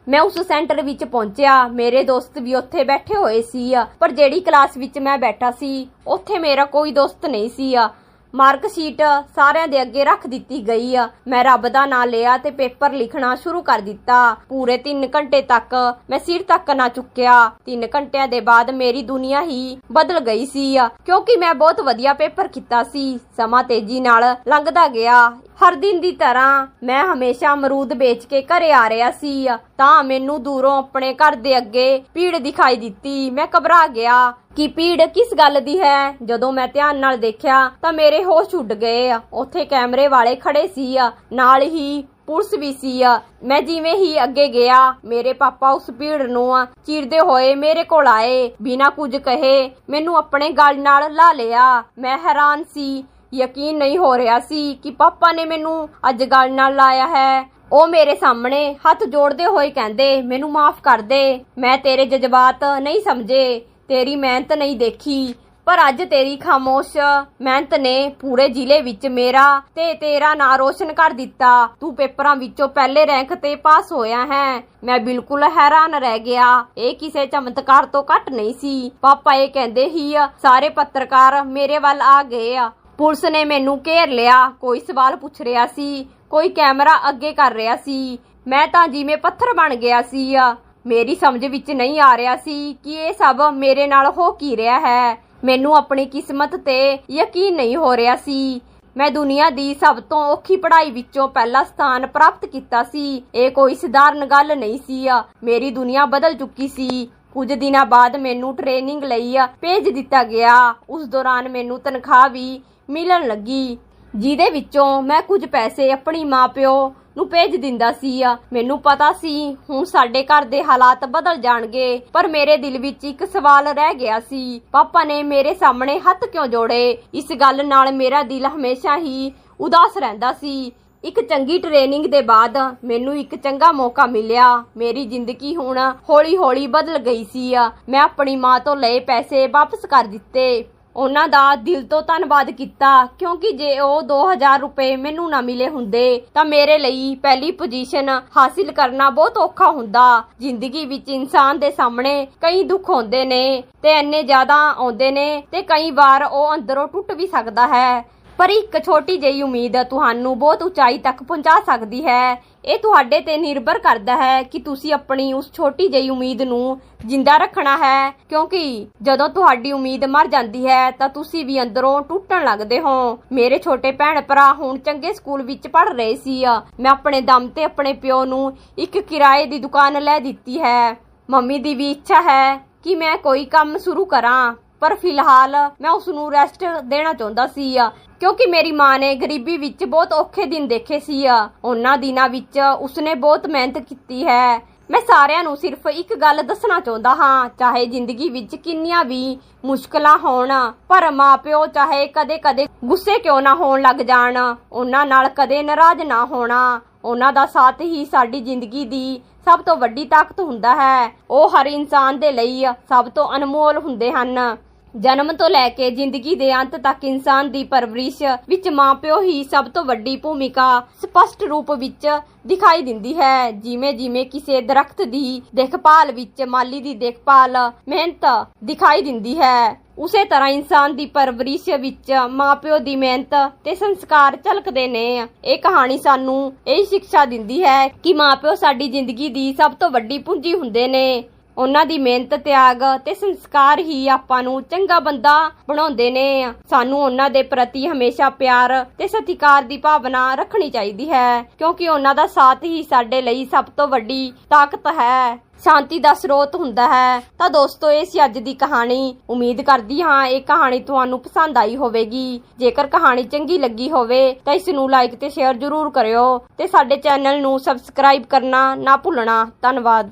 ਮੈਂ ਉਸ ਸੈਂਟਰ ਵਿੱਚ ਪਹੁੰਚਿਆ। ਮੇਰੇ ਦੋਸਤ ਵੀ ਉੱਥੇ ਬੈਠੇ ਹੋਏ ਸੀ। ਪਰ ਜਿਹੜੀ ਕਲਾਸ ਵਿੱਚ ਮੈਂ ਬੈਠਾ ਸੀ, ਉੱਥੇ ਮੇਰਾ ਕੋਈ ਦੋਸਤ ਨਹੀਂ ਸੀ। ਮਾਰਕ ਸ਼ੀਟ ਸਾਰਿਆਂ ਦੇ ਅੱਗੇ ਰੱਖ ਦਿੱਤੀ ਗਈ ਆ। ਮੈਂ ਰੱਬ ਦਾ ਨਾਂ ਲਿਆ ਤੇ ਪੇਪਰ ਲਿਖਣਾ ਸ਼ੁਰੂ ਕਰ ਦਿੱਤਾ। ਪੂਰੇ 3 ਘੰਟੇ ਤੱਕ ਮੈਂ ਸਿਰ ਤੱਕ ਨਾ ਚੁੱਕਿਆ। 3 ਘੰਟਿਆਂ ਦੇ ਬਾਅਦ ਮੇਰੀ ਦੁਨੀਆ ਹੀ ਬਦਲ ਗਈ ਸੀ ਆ। ਕਿਉਂਕਿ ਮੈਂ ਬਹੁਤ ਵਧੀਆ ਪੇਪਰ ਕੀਤਾ ਸੀ। ਸਮਾਂ ਤੇਜ਼ੀ ਨਾਲ ਲੰਘਦਾ ਗਿਆ। ਹਰ ਦਿਨ ਦੀ ਤਰ੍ਹਾਂ ਮੈਂ ਹਮੇਸ਼ਾ ਅਮਰੂਦ ਵੇਚ ਕੇ ਘਰੇ ਆ ਰਿਹਾ ਸੀ। ਤਾਂ ਮੈਨੂੰ ਦੂਰੋਂ ਆਪਣੇ ਘਰ ਦੇ ਅੱਗੇ ਭੀੜ ਦਿਖਾਈ ਦਿੱਤੀ। ਮੈਂ ਘਬਰਾ ਗਿਆ ਕਿ ਭੀੜ ਕਿਸ ਗੱਲ ਦੀ ਹੈ? ਜਦੋਂ ਮੈਂ ਧਿਆਨ ਨਾਲ ਦੇਖਿਆ ਤਾਂ ਮੇਰੇ ਹੋਸ਼ ਉੱਡ ਗਏ। ਉੱਥੇ ਕੈਮਰੇ ਵਾਲੇ ਖੜੇ ਸੀ। ਨਾਲ ਹੀ ਪੁਲਿਸ ਵੀ ਸੀ। ਮੈਂ ਜਿਵੇਂ ਹੀ ਅੱਗੇ ਗਿਆ, ਮੇਰੇ ਪਾਪਾ ਉਸ ਭੀੜ ਨੂੰ ਆ ਚੀਰਦੇ ਹੋਏ ਮੇਰੇ ਕੋਲ ਆਏ। ਬਿਨਾਂ ਕੁਝ ਕਹੇ, ਮੈਨੂੰ ਆਪਣੇ ਗਲ ਨਾਲ ਲਾ ਲਿਆ। ਮੈਂ ਹੈਰਾਨ ਸੀ ਯਕੀਨ ਨਹੀਂ ਹੋ ਰਿਹਾ ਸੀ ਕਿ ਪਾਪਾ ਨੇ ਮੈਨੂੰ ਅੱਜ ਗੱਲ ਨਾਲ ਲਾਇਆ ਹੈ। ਉਹ ਮੇਰੇ ਸਾਹਮਣੇ ਹੱਥ ਜੋੜਦੇ ਹੋਏ ਕਹਿੰਦੇ, ਮੈਨੂੰ ਮਾਫ ਕਰ ਦੇ। ਮੈਂ ਤੇਰੇ ਜਜ਼ਬਾਤ ਨਹੀਂ ਸਮਝੇ। ਤੇਰੀ ਮਿਹਨਤ ਨਹੀਂ ਦੇਖੀ। ਪਰ ਅੱਜ ਤੇਰੀ ਖਾਮੋਸ਼ ਮਿਹਨਤ ਨੇ ਪੂਰੇ ਜ਼ਿਲ੍ਹੇ ਵਿੱਚ ਮੇਰਾ ਤੇ ਤੇਰਾ ਨਾਂ ਰੋਸ਼ਨ ਕਰ ਦਿੱਤਾ। ਤੂੰ ਪੇਪਰਾਂ ਵਿੱਚੋਂ ਪਹਿਲੇ ਰੈਂਕ ਤੇ ਪਾਸ ਹੋਇਆ ਹੈ। ਮੈਂ ਬਿਲਕੁਲ ਹੈਰਾਨ ਰਹਿ ਗਿਆ। ਇਹ ਕਿਸੇ ਚਮਤਕਾਰ ਤੋਂ ਘੱਟ ਨਹੀਂ ਸੀ। ਪਾਪਾ ਇਹ ਕਹਿੰਦੇ ਹੀ, ਸਾਰੇ ਪੱਤਰਕਾਰ ਮੇਰੇ ਵੱਲ ਆ ਗਏ ਆ। ਪੁਲਿਸ ਨੇ ਮੈਨੂੰ ਘੇਰ ਲਿਆ, ਕੋਈ ਸਵਾਲ ਪੁੱਛ ਰਿਹਾ ਸੀ, ਕੋਈ ਕੈਮਰਾ ਅੱਗੇ ਕਰ ਰਿਹਾ ਸੀ। ਮੈਂ ਤਾਂ ਜਿਵੇਂ ਪੱਥਰ ਬਣ ਗਿਆ ਸੀ। ਆ ਮੇਰੀ ਸਮਝ ਵਿੱਚ ਨਹੀਂ ਆ ਰਿਹਾ ਸੀ ਕਿ ਇਹ ਸਭ ਮੇਰੇ ਨਾਲ ਹੋ ਕੀ ਰਿਹਾ ਹੈ। ਮੈਨੂੰ ਆਪਣੀ ਕਿਸਮਤ ਤੇ ਯਕੀਨ ਨਹੀਂ ਹੋ ਰਿਹਾ ਸੀ। ਮੈਂ ਦੁਨੀਆ ਦੀ ਸਭ ਤੋਂ ਔਖੀ ਪੜ੍ਹਾਈ ਵਿੱਚੋਂ ਪਹਿਲਾ ਸਥਾਨ ਪ੍ਰਾਪਤ ਕੀਤਾ ਸੀ। ਇਹ ਕੋਈ ਸਧਾਰਨ ਗੱਲ ਨਹੀਂ ਸੀ। ਮੇਰੀ ਦੁਨੀਆ ਬਦਲ ਚੁੱਕੀ ਸੀ। ਕੁਝ ਦਿਨਾਂ ਬਾਅਦ ਮੈਨੂੰ ਟ੍ਰੇਨਿੰਗ ਲਈ ਭੇਜ ਦਿੱਤਾ ਗਿਆ। ਉਸ ਦੌਰਾਨ ਮੈਨੂੰ ਤਨਖਾਹ ਵੀ ਮਿਲਣ ਲੱਗੀ, ਜਿਹਦੇ ਵਿੱਚੋਂ ਮੈਂ ਕੁਝ ਪੈਸੇ ਆਪਣੀ ਮਾਪਿਓ ਨੂੰ ਭੇਜ ਦਿੰਦਾ ਸੀ ਮੈਨੂੰ ਪਤਾ ਸੀ, ਹੁਣ ਸਾਡੇ ਘਰ ਦੇ ਹਾਲਾਤ ਬਦਲ ਜਾਣਗੇ, ਪਰ ਮੇਰੇ ਦਿਲ ਵਿੱਚ ਇੱਕ ਸਵਾਲ ਰਹਿ ਗਿਆ ਸੀ, ਪਾਪਾ ਨੇ ਮੇਰੇ ਸਾਹਮਣੇ ਹੱਥ ਕਿਉਂ ਜੋੜੇ? ਇਸ ਗੱਲ ਨਾਲ ਮੇਰਾ ਦਿਲ ਹਮੇਸ਼ਾ ਹੀ ਉਦਾਸ ਰਹਿੰਦਾ ਸੀ। ਇੱਕ ਚੰਗੀ ਟ੍ਰੇਨਿੰਗ ਦੇ ਬਾਅਦ ਮੈਨੂੰ ਇੱਕ ਚੰਗਾ ਮੌਕਾ ਮਿਲਿਆ। ਮੇਰੀ ਜ਼ਿੰਦਗੀ ਹੁਣ ਹੌਲੀ-ਹੌਲੀ ਬਦਲ ਗਈ ਸੀ। ਮੈਂ ਆਪਣੀ ਮਾਂ ਤੋਂ ਲਏ ਪੈਸੇ ਵਾਪਸ ਕਰ ਦਿੱਤੇ। ਉਹਨਾਂ ਦਾ ਦਿਲ ਤੋਂ ਧੰਨਵਾਦ ਕੀਤਾ, ਕਿਉਂਕਿ ਜੇ ਉਹ 2000 ਰੁਪਏ ਮੈਨੂੰ ਨਾ ਮਿਲੇ ਹੁੰਦੇ, ਤਾਂ ਮੇਰੇ ਲਈ ਪਹਿਲੀ ਪੋਜੀਸ਼ਨ ਹਾਸਿਲ ਕਰਨਾ ਬਹੁਤ ਔਖਾ ਹੁੰਦਾ। ਜ਼ਿੰਦਗੀ ਵਿੱਚ ਇਨਸਾਨ ਦੇ ਸਾਹਮਣੇ ਕਈ ਦੁੱਖ ਹੁੰਦੇ ਨੇ ਤੇ ਇੰਨੇ ਜ਼ਿਆਦਾ ਆਉਂਦੇ ਨੇ ਤੇ ਕਈ ਵਾਰ ਉਹ ਅੰਦਰੋਂ ਟੁੱਟ ਵੀ ਸਕਦਾ ਹੈ। ਪਰ ਇੱਕ ਛੋਟੀ ਜਿਹੀ ਉਮੀਦ ਤੁਹਾਨੂੰ ਬਹੁਤ ਉਚਾਈ ਤੱਕ ਪਹੁੰਚਾ ਸਕਦੀ ਹੈ। ਇਹ ਤੁਹਾਡੇ ਤੇ ਨਿਰਭਰ ਕਰਦਾ ਹੈ ਕਿ ਤੁਸੀਂ ਆਪਣੀ ਉਸ ਛੋਟੀ ਜਿਹੀ ਉਮੀਦ ਨੂੰ ਜਿੰਦਾ ਰੱਖਣਾ ਹੈ, ਕਿਉਂਕਿ ਜਦੋਂ ਤੁਹਾਡੀ ਉਮੀਦ ਮਰ ਜਾਂਦੀ ਹੈ ਤਾਂ ਤੁਸੀਂ ਵੀ ਅੰਦਰੋਂ ਟੁੱਟਣ ਲੱਗਦੇ ਹੋ। ਮੇਰੇ ਛੋਟੇ ਭੈਣ ਭਰਾ ਹੁਣ ਚੰਗੇ ਸਕੂਲ ਵਿੱਚ ਪੜ੍ਹ ਰਹੇ ਸੀ। ਮੈਂ ਆਪਣੇ ਦਮ ਤੇ ਆਪਣੇ ਪਿਓ ਨੂੰ ਇੱਕ ਕਿਰਾਏ ਦੀ ਦੁਕਾਨ ਲੈ ਦਿੱਤੀ ਹੈ। ਮੰਮੀ ਦੀ ਵੀ ਇੱਛਾ ਹੈ ਕਿ ਮੈਂ ਕੋਈ ਕੰਮ ਸ਼ੁਰੂ ਕਰਾਂ। ਪਰ ਫਿਲਹਾਲ ਮੈਂ ਉਸ ਨੂੰ ਰੈਸਟ ਦੇਣਾ ਚਾਹੁੰਦਾ ਸੀ ਆ, ਕਿਉਂਕਿ ਮੇਰੀ ਮਾਂ ਨੇ ਗਰੀਬੀ ਵਿੱਚ ਬਹੁਤ ਔਖੇ ਦਿਨ ਦੇਖੇ ਸੀ ਆ। ਉਹਨਾਂ ਦਿਨਾਂ ਵਿੱਚ ਉਸਨੇ ਬਹੁਤ ਮਿਹਨਤ ਕੀਤੀ ਹੈ। ਮੈਂ ਸਾਰਿਆਂ ਨੂੰ ਸਿਰਫ ਇੱਕ ਗੱਲ ਦੱਸਣਾ ਚਾਹੁੰਦਾ ਹਾਂ, ਚਾਹੇ ਜ਼ਿੰਦਗੀ ਵਿੱਚ ਕਿੰਨੀਆਂ ਵੀ ਮੁਸ਼ਕਲਾਂ ਹੋਣ, ਪਰ ਮਾਪਿਓ ਚਾਹੇ ਕਦੇ-ਕਦੇ ਗੁੱਸੇ ਕਿਉਂ ਨਾ ਹੋਣ ਲੱਗ ਜਾਣ, ਉਹਨਾਂ ਨਾਲ ਕਦੇ ਨਾਰਾਜ਼ ਨਾ ਹੋਣਾ। ਉਹਨਾਂ ਦਾ ਸਾਥ ਹੀ ਸਾਡੀ ਜ਼ਿੰਦਗੀ ਦੀ ਸਭ ਤੋਂ ਵੱਡੀ ਤਾਕਤ ਹੁੰਦਾ ਹੈ। ਉਹ ਹਰ ਇਨਸਾਨ ਦੇ ਲਈ ਸਭ ਤੋਂ ਅਨਮੋਲ ਹੁੰਦੇ ਹਨ। ਜਨਮ ਤੋਂ ਲੈ ਕੇ ਜ਼ਿੰਦਗੀ ਦੇ ਅੰਤ ਤੱਕ ਇਨਸਾਨ ਦੀ ਪਰਵਰਿਸ਼ ਵਿੱਚ ਮਾਪਿਓ ਹੀ ਸਭ ਤੋਂ ਵੱਡੀ ਭੂਮਿਕਾ ਸਪਸ਼ਟ ਰੂਪ ਵਿੱਚ ਦਿਖਾਈ ਦਿੰਦੀ ਹੈ। ਜਿਵੇਂ ਜਿਵੇਂ ਕਿਸੇ ਦਰਖਤ ਦੀ ਦੇਖਭਾਲ ਵਿੱਚ ਮਾਲੀ ਦੀ ਦੇਖਭਾਲ ਮਿਹਨਤ ਦਿਖਾਈ ਦਿੰਦੀ ਹੈ। ਉਸੇ ਤਰ੍ਹਾਂ ਇਨਸਾਨ ਦੀ ਪਰਵਰਿਸ਼ ਵਿੱਚ ਮਾਪਿਓ ਦੀ ਮਿਹਨਤ ਤੇ ਸੰਸਕਾਰ ਝਲਕਦੇ ਨੇ। ਇਹ ਕਹਾਣੀ ਸਾਨੂੰ ਇਹ ਸਿੱਖਿਆ ਦਿੰਦੀ ਹੈ ਕਿ ਮਾਪਿਓ ਸਾਡੀ ਜ਼ਿੰਦਗੀ ਦੀ ਸਭ ਤੋਂ ਵੱਡੀ ਪੂੰਜੀ ਹੁੰਦੇ ਨੇ। ਉਹਨਾਂ ਦੀ ਮਿਹਨਤ, ਤਿਆਗ ਤੇ ਸੰਸਕਾਰ ਹੀ ਆਪਾਂ ਨੂੰ ਚੰਗਾ ਬੰਦਾ ਬਣਾਉਂਦੇ ਨੇ ਸਾਨੂੰ ਉਹਨਾਂ ਦੇ ਪ੍ਰਤੀ ਹਮੇਸ਼ਾ ਪਿਆਰ ਤੇ ਸਤਿਕਾਰ ਦੀ ਭਾਵਨਾ ਰੱਖਣੀ ਚਾਹੀਦੀ ਹੈ, ਕਿਉਂਕਿ ਉਹਨਾਂ ਦਾ ਸਾਥ ਹੀ ਸਾਡੇ ਲਈ ਸਭ ਤੋਂ ਵੱਡੀ ਤਾਕਤ ਹੈ। ਸ਼ਾਂਤੀ ਦਾ ਸਰੋਤ ਹੁੰਦਾ ਹੈ। ਤਾਂ ਦੋਸਤੋ, ਇਹ ਸੀ ਅੱਜ ਦੀ ਕਹਾਣੀ। ਉਮੀਦ ਕਰਦੀ ਹਾਂ ਇਹ ਕਹਾਣੀ ਤੁਹਾਨੂੰ ਪਸੰਦ ਆਈ ਹੋਵੇਗੀ। ਜੇਕਰ ਕਹਾਣੀ ਚੰਗੀ ਲੱਗੀ ਹੋਵੇ, ਤਾਂ ਇਸ ਨੂੰ ਲਾਈਕ ਤੇ ਸ਼ੇਅਰ ਜ਼ਰੂਰ ਕਰਿਓ ਤੇ ਸਾਡੇ ਚੈਨਲ ਨੂੰ ਸਬਸਕ੍ਰਾਈਬ ਕਰਨਾ ਨਾ ਭੁੱਲਣਾ। ਧੰਨਵਾਦ।